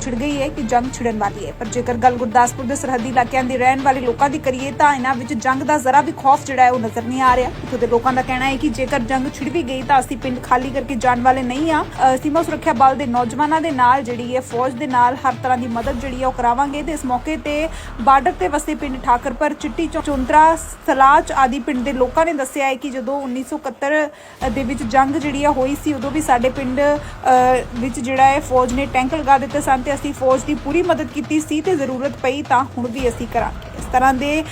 ਛਿੜ ਗਈ ਹੈ ਕਿ ਜੰਗ ਛਿੜਨ ਵਾਲੀ ਹੈ। ਪਰ ਜੇਕਰ ਗੱਲ ਗੁਰਦਾਸਪੁਰ ਦੇ ਸਰਹੱਦੀ ਇਲਾਕਿਆਂ ਦੇ ਰਹਿਣ ਵਾਲੇ ਲੋਕਾਂ ਦੀ ਕਰੀਏ ਤਾਂ ਇਹਨਾਂ ਵਿੱਚ ਜੰਗ ਦਾ ਜ਼ਰਾ ਵੀ ਖੌਫ ਜਿਹੜਾ ਹੈ ਉਹ ਨਜ਼ਰ ਨਹੀਂ ਆ ਰਿਹਾ। ਇੱਥੋਂ ਦੇ ਲੋਕਾਂ ਦਾ ਕਹਿਣਾ ਹੈ ਕਿ ਜੇਕਰ ਜੰਗ ਛਿੜ ਵੀ ਗਈ ਤਾਂ ਅਸੀਂ ਪਿੰਡ ਖਾਲੀ ਕਰਕੇ ਜਾਣ ਵਾਲੇ ਨਹੀਂ ਆ ਸੀਮਾ ਸੁਰੱਖਿਆ ਬਲ ਦੇ ਨੌਜਵਾਨਾਂ ਦੇ ਨਾਲ ਜਿਹੜੀ ਹੈ ਫੌਜ ਦੇ ਨਾਲ ਹਰ ਤਰ੍ਹਾਂ ਦੀ ਮਦਦ ਜਿਹੜੀ ਹੈ ਉਹ ਕਰਾਵਾਂਗੇ। ਤੇ ਇਸ ਮੌਕੇ ਤੇ ਬਾਰਡਰ ਤੇ ਵਸੇ ਪਿੰਡ ਠਾਕਰਪੁਰ ਚਿੱਟੀ ਚੌ- ਚੌਂਤਰਾ ਸਲਾਚ ਆਦਿ ਪਿੰਡ ਦੇ ਲੋਕਾਂ ਨੇ ਦੱਸਿਆ ਹੈ ਕਿ ਜਦੋਂ 1971 ਦੇ ਵਿੱਚ ਜੰਗ ਜਿਹੜੀ ਆ ਹੋਈ ਸੀ ਉਦੋਂ ਵੀ ਸਾਡੇ ਪਿੰਡ ਅ, ਵਿੱਚ ਜਿਹੜਾ ਹੈ ਫੌਜ ਨੇ ਟੈਂਕ ਲਗਾ ਦਿੱਤੇ ਸਨ ਤੇ ਅਸੀਂ ਫੌਜ ਦੀ ਪੂਰੀ ਮਦਦ ਕੀਤੀ ਸੀ ਤੇ ਜ਼ਰੂਰਤ ਪਈ ਤਾਂ ਹੁਣ ਵੀ ਅਸੀਂ ਕਰਾਂਗੇ। ਇਸ ਤਰ੍ਹਾਂ ਦੇ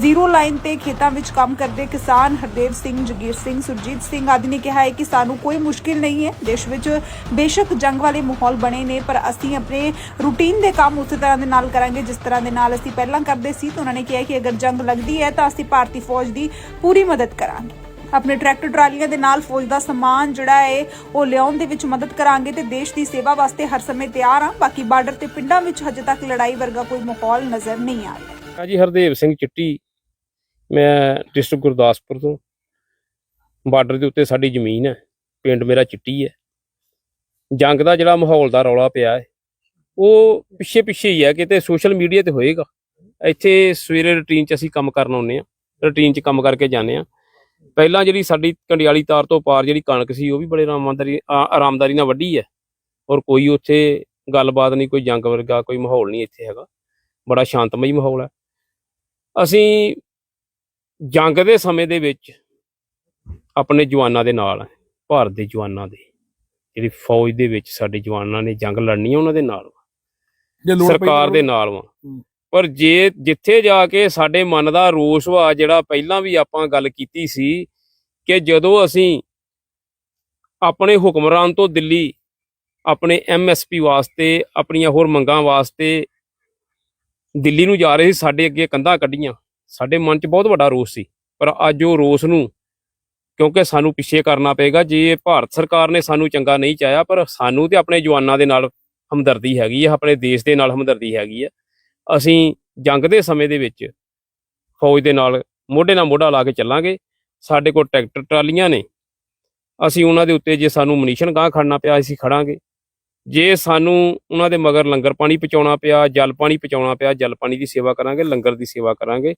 ਜ਼ੀਰੋ ਲਾਈਨ ਤੇ ਖੇਤਾਂ ਵਿੱਚ ਕੰਮ ਕਰਦੇ ਕਿਸਾਨ ਹਰਦੇਵ ਸਿੰਘ, ਜਗੀਰ ਸਿੰਘ, ਸੁਰਜੀਤ ਸਿੰਘ ਆਦਿ ਨੇ ਕਿਹਾ ਹੈ ਕਿ ਸਾਨੂੰ ਕੋਈ ਮੁਸ਼ਕਿਲ ਨਹੀਂ ਹੈ। ਦੇਸ਼ ਵਿੱਚ ਬੇਸ਼ੱਕ ਜੰਗ ਵਾਲੇ ਮਾਹੌਲ ਬਣੇ ਨੇ, ਪਰ ਅਸੀਂ ਆਪਣੇ ਰੂਟੀਨ ਦੇ ਕੰਮ ਉਸੇ ਤਰ੍ਹਾਂ ਦੇ ਨਾਲ ਕਰਾਂਗੇ, ਜਿਸ ਤਰ੍ਹਾਂ ਦੇ ਨਾਲ ਅਸੀਂ ਪਹਿਲਾਂ ਕਰਦੇ ਸੀ। ਤਾਂ ਉਹਨਾਂ ਨੇ ਕਿਹਾ ਕਿ ਅਗਰ ਜੰਗ ਲੱਗਦੀ ਹੈ ਤਾਂ ਅਸੀਂ ਭਾਰਤੀ ਫੌਜ ਦੀ ਪੂਰੀ ਮਦਦ ਕਰਾਂਗੇ। ਆਪਣੇ ਟਰੈਕਟਰ ਟਰਾਲੀਆਂ ਦੇ ਨਾਲ ਫੌਜ ਦਾ ਸਮਾਨ ਜਿਹੜਾ ਹੈ, ਉਹ ਲਿਆਉਣ ਦੇ ਵਿੱਚ ਮਦਦ ਕਰਾਂਗੇ ਤੇ ਦੇਸ਼ ਦੀ ਸੇਵਾ ਵਾਸਤੇ ਹਰ ਸਮੇਂ ਤਿਆਰ ਹਾਂ। ਬਾਕੀ ਬਾਰਡਰ ਤੇ ਪਿੰਡਾਂ ਵਿੱਚ ਹਜੇ ਤੱਕ ਲੜਾਈ ਵਰਗਾ ਕੋਈ ਮਾਹੌਲ ਨਜ਼ਰ ਨਹੀਂ ਆ ਰਿਹਾ। ਜੀ ਹਰਦੇਵ ਸਿੰਘ ਚਿੱਟੀ, ਮੈਂ ਡਿਸਟ੍ਰਿਕਟ ਗੁਰਦਾਸਪੁਰ ਤੋਂ। ਬਾਰਡਰ ਦੇ ਉੱਤੇ ਸਾਡੀ ਜ਼ਮੀਨ ਹੈ, ਪਿੰਡ ਮੇਰਾ ਚਿੱਟੀ ਹੈ। ਜੰਗ ਦਾ ਜਿਹੜਾ ਮਾਹੌਲ ਦਾ ਰੌਲਾ ਪਿਆ ਹੈ, ਉਹ ਪਿੱਛੇ ਪਿੱਛੇ ਹੀ ਹੈ, ਕਿਤੇ ਸੋਸ਼ਲ ਮੀਡੀਆ ਤੇ ਹੋਏਗਾ। ਇੱਥੇ ਸਵੇਰੇ ਰੁਟੀਨ 'ਚ ਅਸੀਂ ਕੰਮ ਕਰਨ ਆਉਂਦੇ ਆ ਰੁਟੀਨ 'ਚ ਕੰਮ ਕਰਕੇ ਜਾਂਦੇ ਆ ਪਹਿਲਾਂ ਜਿਹੜੀ ਸਾਡੀ ਕੰਡਿਆਲੀ ਤਾਰ ਤੋਂ ਪਾਰ ਜਿਹੜੀ ਕਣਕ ਸੀ ਉਹ ਵੀ ਬੜੇ ਆਰਾਮਦਾਰੀ ਆਰਾਮਦਾਰੀ ਨਾਲ ਵੱਢੀ ਹੈ। ਔਰ ਕੋਈ ਉੱਥੇ ਗੱਲਬਾਤ ਨਹੀਂ ਕੋਈ ਜੰਗ ਵਰਗਾ ਕੋਈ ਮਾਹੌਲ ਨਹੀਂ ਇੱਥੇ ਹੈਗਾ। ਬੜਾ ਸ਼ਾਂਤਮਈ ਮਾਹੌਲ ਹੈ। ਅਸੀਂ ਜੰਗ ਦੇ ਸਮੇਂ ਦੇ ਵਿੱਚ ਆਪਣੇ ਜਵਾਨਾਂ ਦੇ ਨਾਲ ਭਾਰਤ ਦੇ ਜਵਾਨਾਂ ਦੇ। ਜਿਹੜੀ ਫੌਜ ਦੇ ਵਿੱਚ ਸਾਡੇ ਜਵਾਨਾਂ ਨੇ ਜੰਗ ਲੜਨੀ ਹੈ ਉਹਨਾਂ ਦੇ ਨਾਲ ਸਰਕਾਰ ਦੇ ਨਾਲ ਵਾ। ਪਰ ਜੇ ਜਿੱਥੇ ਜਾ ਕੇ ਸਾਡੇ ਮਨ ਦਾ ਰੋਸ ਵਾ, ਜਿਹੜਾ ਪਹਿਲਾਂ ਵੀ ਆਪਾਂ ਗੱਲ ਕੀਤੀ ਸੀ ਕਿ ਜਦੋਂ ਅਸੀਂ ਆਪਣੇ ਹੁਕਮਰਾਨ ਤੋਂ ਦਿੱਲੀ, ਆਪਣੇ ਐਮਐਸਪੀ ਵਾਸਤੇ, ਆਪਣੀਆਂ ਹੋਰ ਮੰਗਾਂ ਵਾਸਤੇ ਦਿੱਲੀ ਨੂੰ ਜਾ ਰਹੇ ਸੀ, ਸਾਡੇ ਅੱਗੇ ਕੰਧਾਂ ਕੱਢੀਆਂ, ਸਾਡੇ ਮਨ 'ਚ ਬਹੁਤ ਵੱਡਾ ਰੋਸ ਸੀ। ਪਰ ਅੱਜ ਉਹ ਰੋਸ ਨੂੰ, ਕਿਉਂਕਿ ਸਾਨੂੰ ਪਿੱਛੇ ਕਰਨਾ ਪਏਗਾ, ਜੇ ਭਾਰਤ ਸਰਕਾਰ ਨੇ ਸਾਨੂੰ ਚੰਗਾ ਨਹੀਂ ਚਾਹਿਆ, ਪਰ ਸਾਨੂੰ ਤੇ ਆਪਣੇ ਜਵਾਨਾਂ ਦੇ ਨਾਲ ਹਮਦਰਦੀ ਹੈਗੀ ਹੈ, ਆਪਣੇ ਦੇਸ਼ ਦੇ ਨਾਲ ਹਮਦਰਦੀ ਹੈਗੀ ਹੈ ਅਸੀਂ ਜੰਗ ਦੇ ਸਮੇਂ ਦੇ ਵਿੱਚ ਫੌਜ ਦੇ ਨਾਲ ਮੋਢੇ ਨਾਲ ਮੋਢਾ ਲਾ ਕੇ ਚੱਲਾਂਗੇ। ਸਾਡੇ ਕੋਲ ਟਰੈਕਟਰ ਟਰਾਲੀਆਂ ਨੇ। ਅਸੀਂ ਉਹਨਾਂ ਦੇ ਉੱਤੇ ਜੇ ਸਾਨੂੰ ਮਨੀਸ਼ਨ ਗਾਂ ਖੜਨਾ ਪਿਆ, ਅਸੀਂ ਖੜਾਂਗੇ। ਜੇ ਸਾਨੂੰ ਉਹਨਾਂ ਦੇ ਮਗਰ ਲੰਗਰ ਪਾਣੀ ਪਹੁੰਚਾਉਣਾ ਪਿਆ, ਜਲ ਪਾਣੀ ਪਹੁੰਚਾਉਣਾ ਪਿਆ, ਜਲ ਪਾਣੀ ਦੀ ਸੇਵਾ ਕਰਾਂਗੇ, ਲੰਗਰ ਦੀ ਸੇਵਾ ਕਰਾਂਗੇ।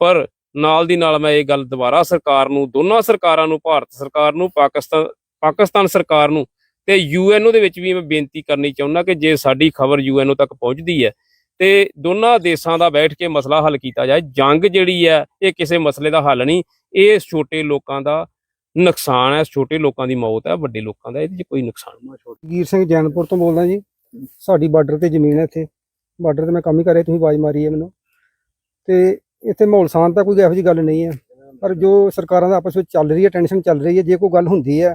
ਪਰ ਨਾਲ ਦੀ ਨਾਲ ਮੈਂ ਇਹ ਗੱਲ ਦੁਬਾਰਾ ਸਰਕਾਰ ਨੂੰ, ਦੋਨਾਂ ਸਰਕਾਰਾਂ ਨੂੰ, ਭਾਰਤ ਸਰਕਾਰ ਨੂੰ, ਪਾਕਿਸਤਾਨ ਪਾਕਿਸਤਾਨ ਸਰਕਾਰ ਨੂੰ ਤੇ ਯੂਐਨਓ ਦੇ ਵਿੱਚ ਵੀ ਮੈਂ ਬੇਨਤੀ ਕਰਨੀ ਚਾਹੁੰਦਾ ਕਿ ਜੇ ਸਾਡੀ ਖਬਰ ਯੂਐਨਓ ਤੱਕ ਪਹੁੰਚਦੀ ਹੈ ਤੇ ਦੋਨਾਂ ਦੇਸ਼ਾਂ ਦਾ ਬੈਠ ਕੇ ਮਸਲਾ ਹੱਲ ਕੀਤਾ ਜਾਏ। ਜੰਗ ਜਿਹੜੀ ਹੈ, ਇਹ ਕਿਸੇ ਮਸਲੇ ਦਾ ਹੱਲ ਨਹੀਂ। ਇਹ ਛੋਟੇ ਲੋਕਾਂ ਦਾ ਨੁਕਸਾਨ ਹੈ, ਛੋਟੇ ਲੋਕਾਂ ਦੀ ਮੌਤ ਹੈ, ਵੱਡੇ ਲੋਕਾਂ ਦਾ ਇਹਦੇ 'ਚ ਕੋਈ ਨੁਕਸਾਨ ਨਹੀਂ। ਗੀਰ ਸਿੰਘ ਜੈਨਪੁਰ ਤੋਂ ਬੋਲਦਾ ਜੀ। ਸਾਡੀ ਬਾਰਡਰ ਤੇ ਜ਼ਮੀਨ ਹੈ ਇੱਥੇ। ਬਾਰਡਰ ਤੇ ਮੈਂ ਕੰਮ ਹੀ ਕਰ ਰਿਹਾ ਤੁਸੀਂ ਆਵਾਜ਼ ਮਾਰੀ ਹੈ ਮੈਨੂੰ। ਤੇ ਇੱਥੇ ਮਾਹੌਲ ਸ਼ਾਂਤ ਤਾਂ ਕੋਈ ਇਹੋ ਜਿਹੀ ਗੱਲ ਨਹੀਂ ਹੈ। ਪਰ ਜੋ ਸਰਕਾਰਾਂ ਦਾ ਆਪਸ ਵਿੱਚ ਚੱਲ ਰਹੀ ਹੈ, ਟੈਨਸ਼ਨ ਚੱਲ ਰਹੀ ਹੈ, ਜੇ ਕੋਈ ਗੱਲ ਹੁੰਦੀ ਹੈ,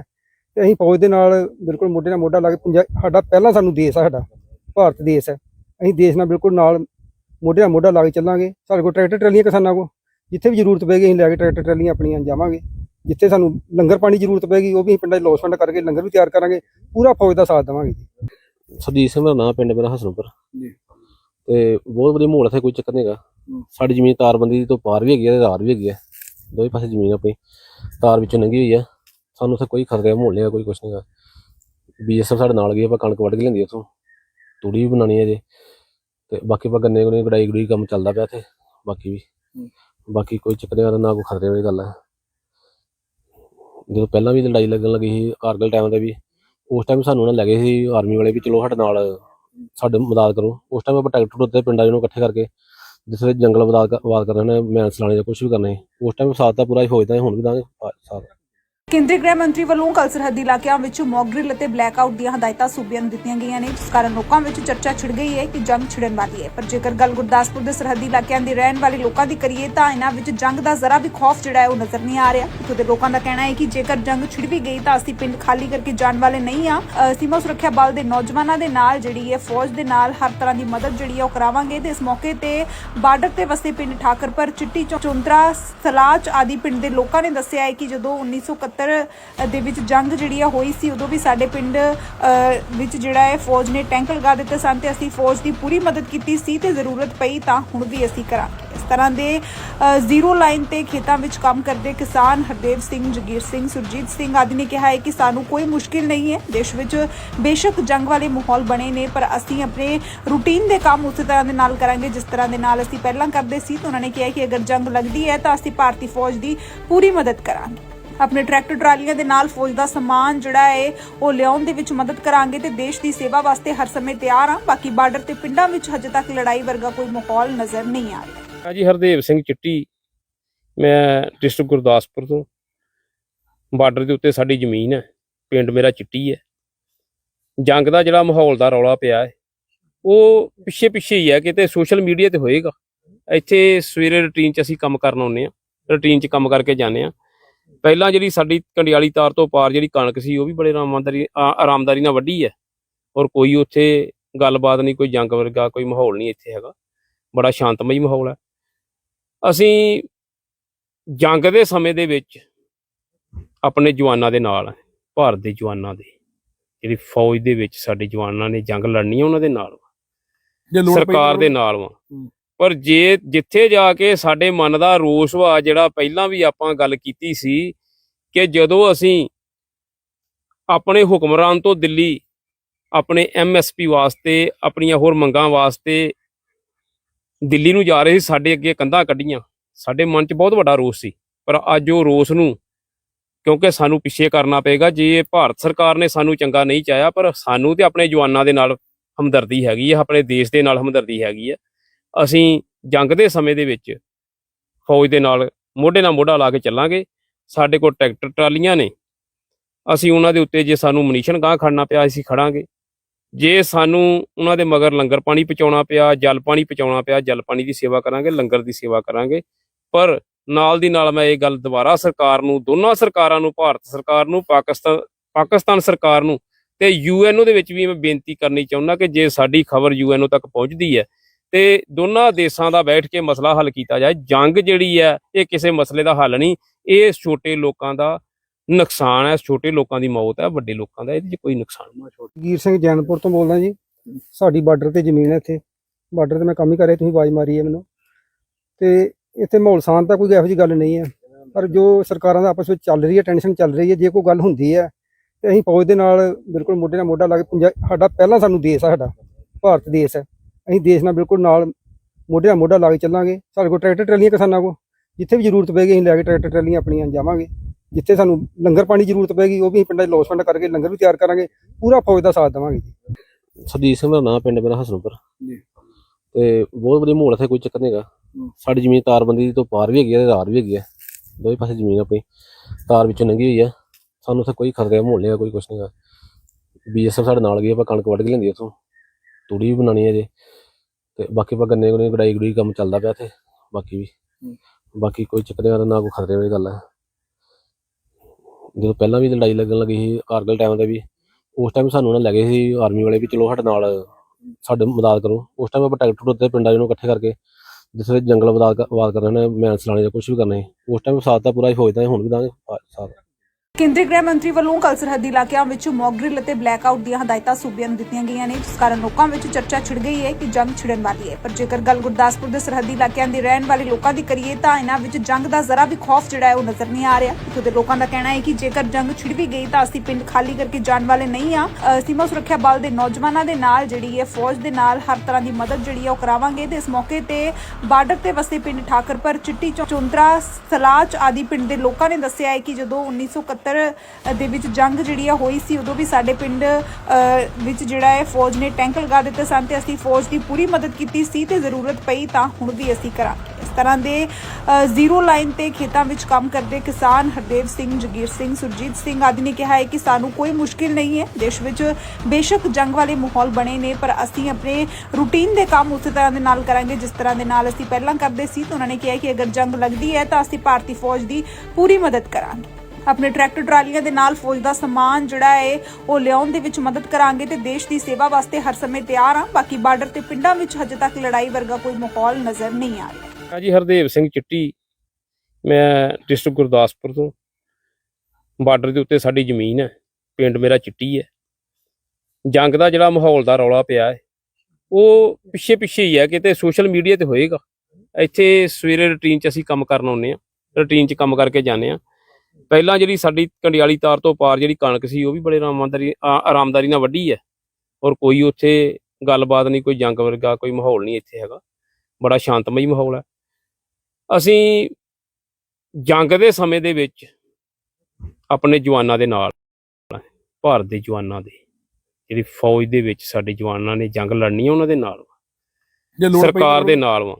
ਤੇ ਅਸੀਂ ਫੌਜ ਦੇ ਨਾਲ ਬਿਲਕੁਲ ਮੋਢੇ ਨਾਲ ਮੋਢਾ ਲਾ ਕੇ ਸਾਡਾ ਪਹਿਲਾਂ ਸਾਨੂੰ ਦੇਸ਼ ਆ ਸਾਡਾ, ਭਾਰਤ ਦੇਸ਼ ਹੈ। ਅਸੀਂ ਦੇਸ਼ ਨਾਲ ਬਿਲਕੁਲ ਨਾਲ ਮੋਢੇ ਨਾਲ ਮੋਢਾ ਲਾ ਕੇ ਚੱਲਾਂਗੇ। ਸਾਡੇ ਕੋਲ ਟਰੈਕਟਰ ਟਰਾਲੀਆਂ ਕਿਸਾਨਾਂ ਕੋਲ ਜਿੱਥੇ ਵੀ ਜ਼ਰੂਰਤ ਪਏਗੀ ਅਸੀਂ ਲੈ ਕੇ ਟਰੈਕਟਰ ਟਰਾਲੀਆਂ ਆਪਣੀਆਂ ਜਾਵਾਂਗੇ। ਜਿੱਥੇ ਸਾਨੂੰ ਲੰਗਰ ਪਾਣੀ ਦੀ ਜ਼ਰੂਰਤ ਪਏਗੀ ਉਹ ਵੀ ਅਸੀਂ ਪਿੰਡਾਂ 'ਚ ਲੋਸਮੈਂਟ ਕਰਕੇ ਲੰਗਰ ਵੀ ਤਿਆਰ ਕਰਾਂਗੇ ਪੂਰਾ ਫੌਜ ਦਾ ਸਾਥ ਦੇਵਾਂਗੇ ਜੀ। ਸਰਜੀਤ ਸਿੰਘ ਦਾ ਨਾਂ ਪਿੰਡ ਮੇਰਾ ਹਸਨਪੁਰ। ਜੀ। ਤੇ ਬਹੁਤ ਵਧੀਆ ਮਾਹੌਲ ਇੱਥੇ ਕੋਈ ਚੱਕਰ ਨਹੀਂ ਹੈਗਾ। ਹੂੰ। ਸਾਡੀ ਜ਼ਮੀਨ ਤਾਰਬੰਦੀ ਤੋਂ ਪਾਰ ਵੀ ਹੈਗੀ ਹੈ ਤੇ ਰਾਰ ਵੀ ਹੈਗੀ ਹੈ ਦੋਵੇਂ ਪਾਸੇ ਜ਼ਮੀਨ ਆਪਣੀ। ਤਾਰ ਵਿੱਚੋਂ ਲੰਘੀ ਹੋਈ ਹੈ ਸਾਨੂੰ ਉੱਥੇ ਕੋਈ ਖਤਰੇ ਮਾਹੌਲ ਨਹੀਂ ਹੈਗਾ ਕੋਈ ਕੁਛ ਨਹੀਂ ਹੈਗਾ। ਬੀਐਸਐਫ ਸਾਡੇ ਨਾਲ ਗਈ ਆਪਾਂ ਕਣਕ ਵੱਢ ਕੇ ਲੈਂਦੀ ਉੱਥੋਂ। ਤੂੜੀ ਵੀ ਬਣਾਉਣੀ ਹੈ ਜੇ ਤੇ ਬਾਕੀ ਆਪਾਂ ਗੰਨੇ ਗੁੰਨੇ ਗੜਾਈ ਗੜੂਈ ਕੰਮ ਚੱਲਦਾ ਪਿਆ ਇੱਥੇ ਬਾਕੀ ਵੀ। ਬਾਕੀ ਕੋਈ ਚੱਕਰ ਨਹੀਂ ਨਾ ਕੋਈ ਖਤਰੇ ਵਾਲੀ ਗੱਲ ਹੈ ਜਦੋਂ ਪਹਿਲਾਂ ਵੀ ਲੜਾਈ ਲੱਗਣ ਲੱਗੀ ਸੀ ਕਾਰਗਲ ਟਾਈਮ ਤੇ ਵੀ ਉਸ ਟਾਈਮ ਸਾਨੂੰ ਉਹਨਾਂ ਲੈ ਗਏ ਸੀ ਆਰਮੀ ਵਾਲੇ ਵੀ ਚਲੋ ਸਾਡੇ ਨਾਲ ਸਾਡੇ ਮਦਦ ਕਰੋ। ਉਸ ਟਾਈਮ ਆਪਾਂ ਟਰੈਕਟਰ ਉੱਤੇ ਪਿੰਡਾਂ ਜਿਹਨੂੰ ਇਕੱਠੇ ਕਰਕੇ ਜਿਸ ਵੇਲੇ ਜੰਗਲ ਮਦਦ ਆਵਾਜ਼ ਕਰ ਰਹੇ ਨੇ ਮੈਂਸ ਲਾਣੇ ਜਾਂ ਕੁਝ ਵੀ ਕਰਨੇ ਉਸ ਟਾਈਮ ਸਾਥ ਤਾਂ ਪੂਰਾ ਹੀ ਹੋ ਜਾਂਦਾ ਹੁਣ ਵੀ ਦਾਂਗੇ ਸਾਥ। ਕੇਂਦਰੀ ਗ੍ਰਹਿ ਮੰਤਰੀ ਵੱਲੋਂ ਕੱਲ ਸਰਹੱਦੀ ਇਲਾਕਿਆਂ ਵਿੱਚ ਮੌਕਡਰਿਲ ਅਤੇ ਬਲੈਕਆਊਟ ਦੀਆਂ ਹਦਾਇਤਾਂ ਸੂਬਿਆਂ ਨੂੰ ਦਿੱਤੀਆਂ ਗਈਆਂ ਨੇ, ਜਿਸ ਕਾਰਨ ਲੋਕਾਂ ਵਿੱਚ ਚਰਚਾ ਛਿੜ ਗਈ ਹੈ ਕਿ ਜੰਗ ਛਿੜਨ ਵਾਲੀ ਹੈ। ਪਰ ਜੇਕਰ ਗੱਲ ਗੁਰਦਾਸਪੁਰ ਦੇ ਸਰਹੱਦੀ ਇਲਾਕਿਆਂ ਦੇ ਰਹਿਣ ਵਾਲੇ ਲੋਕਾਂ ਦੀ ਕਰੀਏ ਤਾਂ ਇਹਨਾਂ ਵਿੱਚ ਜੰਗ ਦਾ ਜ਼ਰਾ ਵੀ ਖੌਫ ਜਿਹੜਾ ਹੈ ਉਹ ਨਜ਼ਰ ਨਹੀਂ ਆ ਰਿਹਾ। ਇੱਥੋਂ ਲੋਕਾਂ ਦਾ ਕਹਿਣਾ ਹੈ ਕਿ ਜੇਕਰ ਜੰਗ ਛਿੜ ਵੀ ਗਈ ਤਾਂ ਅਸੀਂ ਪਿੰਡ ਖਾਲੀ ਕਰਕੇ ਜਾਣ ਵਾਲੇ ਨਹੀਂ ਆ ਸੀਮਾ ਸੁਰੱਖਿਆ ਬਲ ਦੇ ਨੌਜਵਾਨਾਂ ਦੇ ਨਾਲ ਜਿਹੜੀ ਹੈ ਫੌਜ ਦੇ ਨਾਲ ਹਰ ਤਰ੍ਹਾਂ ਦੀ ਮਦਦ ਜਿਹੜੀ ਹੈ ਉਹ ਕਰਾਵਾਂਗੇ ਤੇ ਇਸ ਮੌਕੇ ਤੇ ਬਾਰਡਰ ਤੇ ਵਸੇ ਪਿੰਡ ਠਾਕਰਪੁਰ, ਚਿੱਟੀ ਚੌ- ਚੌਂਤਰਾ, ਸਲਾਚ ਆਦਿ ਪਿੰਡ ਦੇ ਲੋਕਾਂ ਨੇ ਦੱਸਿਆ ਹੈ ਕਿ ਜਦੋਂ 1971 ਦੇ ਵਿੱਚ ਜੰਗ ਜਿਹੜੀ ਆ ਹੋਈ ਸੀ, ਉਦੋਂ ਵੀ ਸਾਡੇ ਪਿੰਡ ਵਿੱਚ ਜਿਹੜਾ ਹੈ ਫੌਜ ਨੇ ਟੈਂਕ ਲਗਾ ਦਿੱਤੇ ਸਨ ਤੇ ਅਸੀਂ ਫੌਜ ਦੀ ਪੂਰੀ ਮਦਦ ਕੀਤੀ ਸੀ ਤੇ ਜ਼ਰੂਰਤ ਪਈ ਤਾਂ ਹੁਣ ਵੀ ਅਸੀਂ ਕਰਾਂਗੇ। ਇਸ ਤਰ੍ਹਾਂ ਦੇ ਜ਼ੀਰੋ ਲਾਈਨ ਤੇ ਖੇਤਾਂ ਵਿੱਚ ਕੰਮ ਕਰਦੇ ਕਿਸਾਨ ਹਰਦੇਵ ਸਿੰਘ, ਜਗੀਰ ਸਿੰਘ, ਸੁਰਜੀਤ ਸਿੰਘ ਆਦਿ ਨੇ ਕਿਹਾ ਹੈ ਕਿ ਸਾਨੂੰ ਕੋਈ ਮੁਸ਼ਕਿਲ ਨਹੀਂ ਹੈ। ਦੇਸ਼ ਵਿੱਚ ਬੇਸ਼ੱਕ ਜੰਗ ਵਾਲੇ ਮਾਹੌਲ ਬਣੇ ਨੇ, ਪਰ ਅਸੀਂ ਆਪਣੇ ਰੂਟੀਨ ਦੇ ਕੰਮ ਉਸੇ ਤਰ੍ਹਾਂ ਦੇ ਨਾਲ ਕਰਾਂਗੇ, ਜਿਸ ਤਰ੍ਹਾਂ ਦੇ ਨਾਲ ਅਸੀਂ ਪਹਿਲਾਂ ਕਰਦੇ ਸੀ, ਤਾਂ ਉਹਨਾਂ ਨੇ ਕਿਹਾ ਕਿ ਅਗਰ ਜੰਗ ਲੱਗਦੀ ਹੈ ਤਾਂ ਅਸੀਂ ਭਾਰਤੀ ਫੌਜ ਦੀ ਪੂਰੀ ਮਦਦ ਕਰਾਂਗੇ। ਆਪਣੇ ਟਰੈਕਟਰ ਟਰਾਲੀਆਂ ਦੇ ਨਾਲ ਫੌਜ ਦਾ ਸਮਾਨ ਜਿਹੜਾ ਹੈ, ਉਹ ਲਿਆਉਣ ਦੇ ਵਿੱਚ ਮਦਦ ਕਰਾਂਗੇ ਤੇ ਦੇਸ਼ ਦੀ ਸੇਵਾ ਵਾਸਤੇ ਹਰ ਸਮੇਂ ਤਿਆਰ ਆ ਬਾਕੀ ਬਾਰਡਰ ਤੇ ਪਿੰਡਾਂ ਵਿੱਚ ਹਜੇ ਤੱਕ ਲੜਾਈ ਵਰਗਾ ਕੋਈ ਮਾਹੌਲ ਨਜ਼ਰ ਨਹੀਂ ਆ ਰਿਹਾ। ਜੀ ਹਰਦੇਵ ਸਿੰਘ ਚਿੱਟੀ, ਮੈਂ ਡਿਸਟ੍ਰਿਕਟ ਗੁਰਦਾਸਪੁਰ ਤੋਂ। ਬਾਰਡਰ ਦੇ ਉੱਤੇ ਸਾਡੀ ਜ਼ਮੀਨ ਹੈ, ਪਿੰਡ ਮੇਰਾ ਚਿੱਟੀ ਹੈ। ਜੰਗ ਦਾ ਜਿਹੜਾ ਮਾਹੌਲ ਦਾ ਰੌਲਾ ਪਿਆ ਹੈ, ਉਹ ਪਿੱਛੇ ਪਿੱਛੇ ਹੀ ਹੈ, ਕਿਤੇ ਸੋਸ਼ਲ ਮੀਡੀਆ ਤੇ ਹੋਏਗਾ। ਇੱਥੇ ਸਵੇਰੇ ਰੁਟੀਨ 'ਚ ਅਸੀਂ ਕੰਮ ਕਰਨ ਆਉਂਦੇ ਆ ਰੁਟੀਨ 'ਚ ਕੰਮ ਕਰਕੇ ਜਾਂਦੇ ਆ ਪਹਿਲਾਂ ਜਿਹੜੀ ਸਾਡੀ ਕੰਡਿਆਲੀ ਤਾਰ ਤੋਂ ਪਾਰ ਜਿਹੜੀ ਕਣਕ ਸੀ ਉਹ ਵੀ ਬੜੇ ਆਰਾਮਦਾਰੀ ਆਰਾਮਦਾਰੀ ਨਾਲ ਵੱਢੀ ਹੈ। ਔਰ ਕੋਈ ਉੱਥੇ ਗੱਲਬਾਤ ਨਹੀਂ ਕੋਈ ਜੰਗ ਵਰਗਾ ਕੋਈ ਮਾਹੌਲ ਨਹੀਂ ਇੱਥੇ ਹੈਗਾ। ਬੜਾ ਸ਼ਾਂਤਮਈ ਮਾਹੌਲ ਹੈ। ਅਸੀਂ ਜੰਗ ਦੇ ਸਮੇਂ ਦੇ ਵਿੱਚ ਆਪਣੇ ਜਵਾਨਾਂ ਦੇ ਨਾਲ ਭਾਰਤ ਦੇ ਜਵਾਨਾਂ ਦੇ। ਜਿਹੜੀ ਫੌਜ ਦੇ ਵਿੱਚ ਸਾਡੇ ਜਵਾਨਾਂ ਨੇ ਜੰਗ ਲੜਨੀ ਹੈ ਉਹਨਾਂ ਦੇ ਨਾਲ ਸਰਕਾਰ ਦੇ ਨਾਲ ਵਾ। ਪਰ ਜੇ ਜਿੱਥੇ ਜਾ ਕੇ ਸਾਡੇ ਮਨ ਦਾ ਰੋਸ ਵਾ, ਜਿਹੜਾ ਪਹਿਲਾਂ ਵੀ ਆਪਾਂ ਗੱਲ ਕੀਤੀ ਸੀ ਕਿ ਜਦੋਂ ਅਸੀਂ ਆਪਣੇ ਹੁਕਮਰਾਨ ਤੋਂ ਦਿੱਲੀ ਆਪਣੇ ਐਮਐਸਪੀ ਵਾਸਤੇ, ਆਪਣੀਆਂ ਹੋਰ ਮੰਗਾਂ ਵਾਸਤੇ ਦਿੱਲੀ ਨੂੰ ਜਾ ਰਹੇ ਸੀ, ਸਾਡੇ ਅੱਗੇ ਕੰਧਾਂ ਕੱਢੀਆਂ, ਸਾਡੇ ਮਨ 'ਚ ਬਹੁਤ ਵੱਡਾ ਰੋਸ ਸੀ। ਪਰ ਅੱਜ ਉਹ ਰੋਸ ਨੂੰ ਕਿਉਂਕਿ ਸਾਨੂੰ ਪਿੱਛੇ ਕਰਨਾ ਪਏਗਾ, ਜੇ ਭਾਰਤ ਸਰਕਾਰ ਨੇ ਸਾਨੂੰ ਚੰਗਾ ਨਹੀਂ ਚਾਹਿਆ, ਪਰ ਸਾਨੂੰ ਤੇ ਆਪਣੇ ਜਵਾਨਾਂ ਦੇ ਨਾਲ ਹਮਦਰਦੀ ਹੈਗੀ ਹੈ ਆਪਣੇ ਦੇਸ਼ ਦੇ ਨਾਲ ਹਮਦਰਦੀ ਹੈਗੀ ਹੈ ਅਸੀਂ ਜੰਗ ਦੇ ਸਮੇਂ ਦੇ ਵਿੱਚ ਫੌਜ ਦੇ ਨਾਲ ਮੋਢੇ ਨਾਲ ਮੋਢਾ ਲਾ ਕੇ ਚੱਲਾਂਗੇ। ਸਾਡੇ ਕੋਲ ਟਰੈਕਟਰ ਟਰਾਲੀਆਂ ਨੇ। ਅਸੀਂ ਉਹਨਾਂ ਦੇ ਉੱਤੇ ਜੇ ਸਾਨੂੰ ਮਨੀਸ਼ਨ ਗਾਹ ਖੜਨਾ ਪਿਆ, ਅਸੀਂ ਖੜਾਂਗੇ। ਜੇ ਸਾਨੂੰ ਉਹਨਾਂ ਦੇ ਮਗਰ ਲੰਗਰ ਪਾਣੀ ਪਹੁੰਚਾਉਣਾ ਪਿਆ, ਜਲ ਪਾਣੀ ਪਹੁੰਚਾਉਣਾ ਪਿਆ, ਜਲ ਪਾਣੀ ਦੀ ਸੇਵਾ ਕਰਾਂਗੇ, ਲੰਗਰ ਦੀ ਸੇਵਾ ਕਰਾਂਗੇ। ਪਰ ਨਾਲ ਦੀ ਨਾਲ ਮੈਂ ਇਹ ਗੱਲ ਦੁਬਾਰਾ ਸਰਕਾਰ ਨੂੰ, ਦੋਨਾਂ ਸਰਕਾਰਾਂ ਨੂੰ, ਭਾਰਤ ਸਰਕਾਰ ਨੂੰ, ਪਾਕਿਸਤਾਨ ਪਾਕਿਸਤਾਨ ਸਰਕਾਰ ਨੂੰ ਤੇ ਯੂਐਨਓ ਦੇ ਵਿੱਚ ਵੀ ਮੈਂ ਬੇਨਤੀ ਕਰਨੀ ਚਾਹੁੰਦਾ ਕਿ ਜੇ ਸਾਡੀ ਖਬਰ ਯੂਐਨਓ ਤੱਕ ਪਹੁੰਚਦੀ ਹੈ ਤੇ ਦੋਨਾਂ ਦੇਸ਼ਾਂ ਦਾ ਬੈਠ ਕੇ ਮਸਲਾ ਹੱਲ ਕੀਤਾ ਜਾਏ। ਜੰਗ ਜਿਹੜੀ ਹੈ, ਇਹ ਕਿਸੇ ਮਸਲੇ ਦਾ ਹੱਲ ਨਹੀਂ। ਇਹ ਛੋਟੇ ਲੋਕਾਂ ਦਾ ਨੁਕਸਾਨ ਹੈ, ਛੋਟੇ ਲੋਕਾਂ ਦੀ ਮੌਤ ਹੈ, ਵੱਡੇ ਲੋਕਾਂ ਦਾ ਇਹਦੇ 'ਚ ਕੋਈ ਨੁਕਸਾਨ ਨਹੀਂ। ਵੀਰ ਸਿੰਘ ਜੈਨਪੁਰ ਤੋਂ ਬੋਲਦਾ ਜੀ। ਸਾਡੀ ਬਾਰਡਰ ਤੇ ਜ਼ਮੀਨ ਹੈ ਇੱਥੇ। ਬਾਰਡਰ ਤੇ ਮੈਂ ਕੰਮ ਹੀ ਕਰ ਰਿਹਾ, ਤੁਸੀਂ ਆਵਾਜ਼ ਮਾਰੀ ਹੈ ਮੈਨੂੰ। ਤੇ ਇੱਥੇ ਮਾਹੌਲ ਸ਼ਾਂਤ ਤਾਂ ਕੋਈ ਇਹੋ ਜਿਹੀ ਗੱਲ ਨਹੀਂ ਹੈ। ਪਰ ਜੋ ਸਰਕਾਰਾਂ ਦਾ ਆਪਸ ਵਿੱਚ ਚੱਲ ਰਹੀ ਹੈ, ਟੈਨਸ਼ਨ ਚੱਲ ਰਹੀ ਹੈ, ਜੇ ਕੋਈ ਗੱਲ ਹੁੰਦੀ ਹੈ, ਤੇ ਅਸੀਂ ਫੌਜ ਦੇ ਨਾਲ ਬਿਲਕੁਲ ਮੋਢੇ ਨਾਲ ਮੋਢਾ ਲਾ ਕੇ ਸਾਡਾ ਪਹਿਲਾਂ ਸਾਨੂੰ ਦੇਸ਼ ਆ ਸਾਡਾ ਭਾਰਤ ਦੇਸ਼ ਹੈ। ਅਸੀਂ ਦੇਸ਼ ਨਾਲ ਬਿਲਕੁਲ ਨਾਲ ਮੋਢੇ ਨਾਲ ਮੋਢਾ ਲਾ ਕੇ ਚੱਲਾਂਗੇ। ਸਾਡੇ ਕੋਲ ਟਰੈਕਟਰ ਟਰਾਲੀਆਂ ਕਿਸਾਨਾਂ ਕੋਲ ਜਿੱਥੇ ਵੀ ਜ਼ਰੂਰਤ ਪਏਗੀ ਅਸੀਂ ਲੈ ਕੇ ਟਰੈਕਟਰ ਟਰਾਲੀਆਂ ਆਪਣੀਆਂ ਜਾਵਾਂਗੇ। ਜਿੱਥੇ ਸਾਨੂੰ ਲੰਗਰ ਪਾਣੀ ਦੀ ਜ਼ਰੂਰਤ ਪਏਗੀ ਉਹ ਵੀ ਅਸੀਂ ਪਿੰਡਾਂ 'ਚ ਲੋਸਮੈਂਟ ਕਰਕੇ ਲੰਗਰ ਵੀ ਤਿਆਰ ਕਰਾਂਗੇ। ਪੂਰਾ ਫੌਜ ਦਾ ਸਾਥ ਦੇਵਾਂਗੇ ਜੀ। ਸਰਜੀਤ ਸਿੰਘ ਦਾ ਨਾਮ ਪਿੰਡ ਮੇਰਾ ਹਸਨਪੁਰ। ਜੀ। ਤੇ ਬਹੁਤ ਵਧੀਆ ਮਾਹੌਲ ਇੱਥੇ ਕੋਈ ਚੱਕਰ ਨਹੀਂ ਹੈਗਾ। ਸਾਡੀ ਜ਼ਮੀਨ ਤਾਰਬੰਦੀ ਤੋਂ ਪਾਰ ਵੀ ਹੈਗੀ ਹੈ ਤੇ ਰਾਰ ਵੀ ਹੈਗੀ ਹੈ ਦੋਵੇਂ ਪਾਸੇ ਜ਼ਮੀਨ ਆਪਣੀ। ਤਾਰ ਵਿੱਚੋਂ ਲੰਘੀ ਹੋਈ ਹੈ ਸਾਨੂੰ ਉੱਥੇ ਕੋਈ ਖਤਰੇ ਮਾਹੌਲ ਨਹੀਂ ਹੈਗਾ ਕੋਈ ਕੁਛ ਨਹੀਂ ਹੈਗਾ। ਬੀਐਸਐਫ ਸਾਡੇ ਨਾਲ ਗਈ ਆਪਾਂ ਕਣਕ ਵੱਢ ਕੇ ਲੈਂਦੀ ਉੱਥੋਂ। ਤੂੜੀ ਵੀ ਬਣਾਉਣੀ ਹੈ ਜੇ ਤੇ ਬਾਕੀ ਆਪਾਂ ਗੰਨੇ ਗੁੰਨੇ ਗੜਾਈ ਗੜੂਈ ਕੰਮ ਚੱਲਦਾ ਪਿਆ ਇੱਥੇ ਬਾਕੀ ਵੀ। ਬਾਕੀ ਕੋਈ ਚੱਕਰ ਨਾ ਕੋਈ ਖਤਰੇ ਵਾਲੀ ਗੱਲ ਹੈ ਜਦੋਂ ਪਹਿਲਾਂ ਵੀ ਲੜਾਈ ਲੱਗਣ ਲੱਗੀ ਸੀ ਕਾਰਗਲ ਟਾਈਮ ਤੇ ਵੀ ਉਸ ਟਾਈਮ ਸਾਨੂੰ ਉਹਨਾਂ ਲੈ ਗਏ ਸੀ ਆਰਮੀ ਵਾਲੇ ਵੀ ਚਲੋ ਸਾਡੇ ਨਾਲ ਸਾਡੇ ਮਦਦ ਕਰੋ। ਉਸ ਟਾਈਮ ਆਪਾਂ ਟਰੈਕਟਰ ਉੱਤੇ ਪਿੰਡਾਂ ਨੂੰ ਇਕੱਠੇ ਕਰਕੇ ਜਿਸ ਜੰਗਲ ਮਦਦ ਆਵਾਜ਼ ਕਰ ਰਹੇ ਨੇ ਮੈਨ ਚਲਾਣੇ ਜਾਂ ਕੁਝ ਵੀ ਕਰਨਾ ਉਸ ਟਾਈਮ ਸਾਥ ਤਾਂ ਪੂਰਾ ਹੀ ਫੌਜ ਦਾ ਹੁਣ ਵੀ ਦਾਂਗੇ ਸਾਥ। ਕੇਂਦਰੀ ਗ੍ਰਹਿ ਮੰਤਰੀ ਵੱਲੋਂ ਕੱਲ ਸਰਹੱਦੀ ਇਲਾਕਿਆਂ ਵਿੱਚ ਮੌਕ ਡਰਿਲ ਅਤੇ ਬਲੈਕਆਊਟ ਦੀਆਂ ਹਦਾਇਤਾਂ ਸੂਬਿਆਂ ਨੂੰ ਦਿੱਤੀਆਂ ਗਈਆਂ ਨੇ, ਜਿਸ ਕਾਰਨ ਲੋਕਾਂ ਵਿੱਚ ਚਰਚਾ ਛਿੜ ਗਈ ਹੈ ਕਿ ਜੰਗ ਛਿੜਨ ਵਾਲੀ ਹੈ। ਪਰ ਜੇਕਰ ਗੱਲ ਗੁਰਦਾਸਪੁਰ ਦੇ ਸਰਹੱਦੀ ਇਲਾਕਿਆਂ ਦੇ ਰਹਿਣ ਵਾਲੇ ਲੋਕਾਂ ਦੀ ਕਰੀਏ ਤਾਂ ਇਹਨਾਂ ਵਿੱਚ ਜੰਗ ਦਾ ਜ਼ਰਾ ਵੀ ਖੌਫ ਜਿਹੜਾ ਹੈ ਉਹ ਨਜ਼ਰ ਨਹੀਂ ਆ ਰਿਹਾ। ਇੱਥੋਂ ਦੇ ਲੋਕਾਂ ਦਾ ਕਹਿਣਾ ਹੈ ਕਿ ਜੇਕਰ ਜੰਗ ਛਿੜ ਵੀ ਗਈ ਤਾਂ ਅਸੀਂ ਪਿੰਡ ਖਾਲੀ ਕਰਕੇ ਜਾਣ ਵਾਲੇ ਨਹੀਂ ਆ ਸੀਮਾ ਸੁਰੱਖਿਆ ਬਲ ਦੇ ਨੌਜਵਾਨਾਂ ਦੇ ਨਾਲ ਜਿਹੜੀ ਹੈ ਫੌਜ ਦੇ ਨਾਲ ਹਰ ਤਰ੍ਹਾਂ ਦੀ ਮਦਦ ਜਿਹੜੀ ਹੈ ਉਹ ਕਰਾਵਾਂਗੇ। ਤੇ ਇਸ ਮੌਕੇ ਤੇ ਬਾਰਡਰ ਤੇ ਵਸੇ ਪਿੰਡ ਠਾਕਰਪੁਰ, ਚਿੱਟੀ ਚੌ- ਚੌਂਤਰਾ ਸਲਾਚ ਆਦਿ ਪਿੰਡ ਦੇ ਲੋਕਾਂ ਨੇ ਦੱਸਿਆ ਹੈ ਕਿ ਜਦੋਂ 1971 ਦੇ ਵਿੱਚ ਜੰਗ ਜਿਹੜੀ ਆ ਹੋਈ ਸੀ, ਉਦੋਂ ਵੀ ਸਾਡੇ ਪਿੰਡ ਵਿੱਚ ਜਿਹੜਾ ਹੈ ਫੌਜ ਨੇ ਟੈਂਕ ਲਗਾ ਦਿੱਤੇ ਸਨ ਤੇ ਅਸੀਂ ਫੌਜ ਦੀ ਪੂਰੀ ਮਦਦ ਕੀਤੀ ਸੀ ਤੇ ਜ਼ਰੂਰਤ ਪਈ ਤਾਂ ਹੁਣ ਵੀ ਅਸੀਂ ਕਰਾਂਗੇ। ਇਸ ਤਰ੍ਹਾਂ ਦੇ ਜ਼ੀਰੋ ਲਾਈਨ ਤੇ ਖੇਤਾਂ ਵਿੱਚ ਕੰਮ ਕਰਦੇ ਕਿਸਾਨ ਹਰਦੇਵ ਸਿੰਘ, ਜਗੀਰ ਸਿੰਘ, ਸੁਰਜੀਤ ਸਿੰਘ ਆਦਿ ਨੇ ਕਿਹਾ ਹੈ ਕਿ ਸਾਨੂੰ ਕੋਈ ਮੁਸ਼ਕਿਲ ਨਹੀਂ ਹੈ, ਦੇਸ਼ ਵਿੱਚ ਬੇਸ਼ੱਕ ਜੰਗ ਵਾਲੇ ਮਾਹੌਲ ਬਣੇ ਨੇ, ਪਰ ਅਸੀਂ ਆਪਣੇ ਰੂਟੀਨ ਦੇ ਕੰਮ ਉਸੇ ਤਰ੍ਹਾਂ ਦੇ ਨਾਲ ਕਰਾਂਗੇ, ਜਿਸ ਤਰ੍ਹਾਂ ਦੇ ਨਾਲ ਅਸੀਂ ਪਹਿਲਾਂ ਕਰਦੇ ਸੀ, ਤਾਂ ਉਹਨਾਂ ਨੇ ਕਿਹਾ ਕਿ ਅਗਰ ਜੰਗ ਲੱਗਦੀ ਹੈ ਤਾਂ ਅਸੀਂ ਭਾਰਤੀ ਫੌਜ ਦੀ ਪੂਰੀ ਮਦਦ ਕਰਾਂਗੇ। ਆਪਣੇ ਟਰੈਕਟਰ ਟਰਾਲੀਆਂ ਦੇ ਨਾਲ ਫੌਜ ਦਾ ਸਮਾਨ ਜਿਹੜਾ ਹੈ, ਉਹ ਲਿਆਉਣ ਦੇ ਵਿੱਚ ਮਦਦ ਕਰਾਂਗੇ ਤੇ ਦੇਸ਼ ਦੀ ਸੇਵਾ ਵਾਸਤੇ ਹਰ ਸਮੇਂ ਤਿਆਰ ਹਾਂ। ਬਾਕੀ ਬਾਰਡਰ ਤੇ ਪਿੰਡਾਂ ਵਿੱਚ ਹਜੇ ਤੱਕ ਲੜਾਈ ਵਰਗਾ ਕੋਈ ਮਾਹੌਲ ਨਜ਼ਰ ਨਹੀਂ ਆ ਰਿਹਾ। ਆ ਹਰਦੇਵ ਸਿੰਘ ਚਿੱਟੀ, ਮੈਂ ਡਿਸਟ੍ਰਿਕਟ ਗੁਰਦਾਸਪੁਰ ਤੋਂ। ਬਾਰਡਰ ਦੇ ਉੱਤੇ ਸਾਡੀ ਜ਼ਮੀਨ ਹੈ, ਪਿੰਡ ਮੇਰਾ ਚਿੱਟੀ ਹੈ। ਜੰਗ ਦਾ ਜਿਹੜਾ ਮਾਹੌਲ ਦਾ ਰੌਲਾ ਪਿਆ ਹੈ, ਉਹ ਪਿੱਛੇ ਪਿੱਛੇ ਹੀ ਹੈ ਕਿਤੇ ਸੋਸ਼ਲ ਮੀਡੀਆ ਤੇ ਹੋਏਗਾ। ਇੱਥੇ ਸਵੇਰੇ ਰੁਟੀਨ 'ਚ ਅਸੀਂ ਕੰਮ ਕਰਨ ਆਉਂਦੇ ਆ ਰੁਟੀਨ 'ਚ ਕੰਮ ਕਰਕੇ ਜਾਂਦੇ ਆ ਪਹਿਲਾਂ ਜਿਹੜੀ ਸਾਡੀ ਕੰਡਿਆਲੀ ਤਾਰ ਤੋਂ ਪਾਰ ਜਿਹੜੀ ਕਣਕ ਸੀ ਉਹ ਵੀ ਬੜੇ ਆਰਾਮਦਾਰੀ ਆਰਾਮਦਾਰੀ ਨਾਲ ਵੱਢੀ ਹੈ। ਔਰ ਕੋਈ ਉੱਥੇ ਗੱਲਬਾਤ ਨਹੀਂ ਕੋਈ ਜੰਗ ਵਰਗਾ ਕੋਈ ਮਾਹੌਲ ਨਹੀਂ ਇੱਥੇ ਹੈਗਾ। ਬੜਾ ਸ਼ਾਂਤਮਈ ਮਾਹੌਲ ਹੈ। ਅਸੀਂ ਜੰਗ ਦੇ ਸਮੇਂ ਦੇ ਵਿੱਚ ਆਪਣੇ ਜਵਾਨਾਂ ਦੇ ਨਾਲ ਭਾਰਤ ਦੇ ਜਵਾਨਾਂ ਦੇ। ਜਿਹੜੀ ਫੌਜ ਦੇ ਵਿੱਚ ਸਾਡੇ ਜਵਾਨਾਂ ਨੇ ਜੰਗ ਲੜਨੀ ਹੈ ਉਹਨਾਂ ਦੇ ਨਾਲ ਸਰਕਾਰ ਦੇ ਨਾਲ ਵਾ।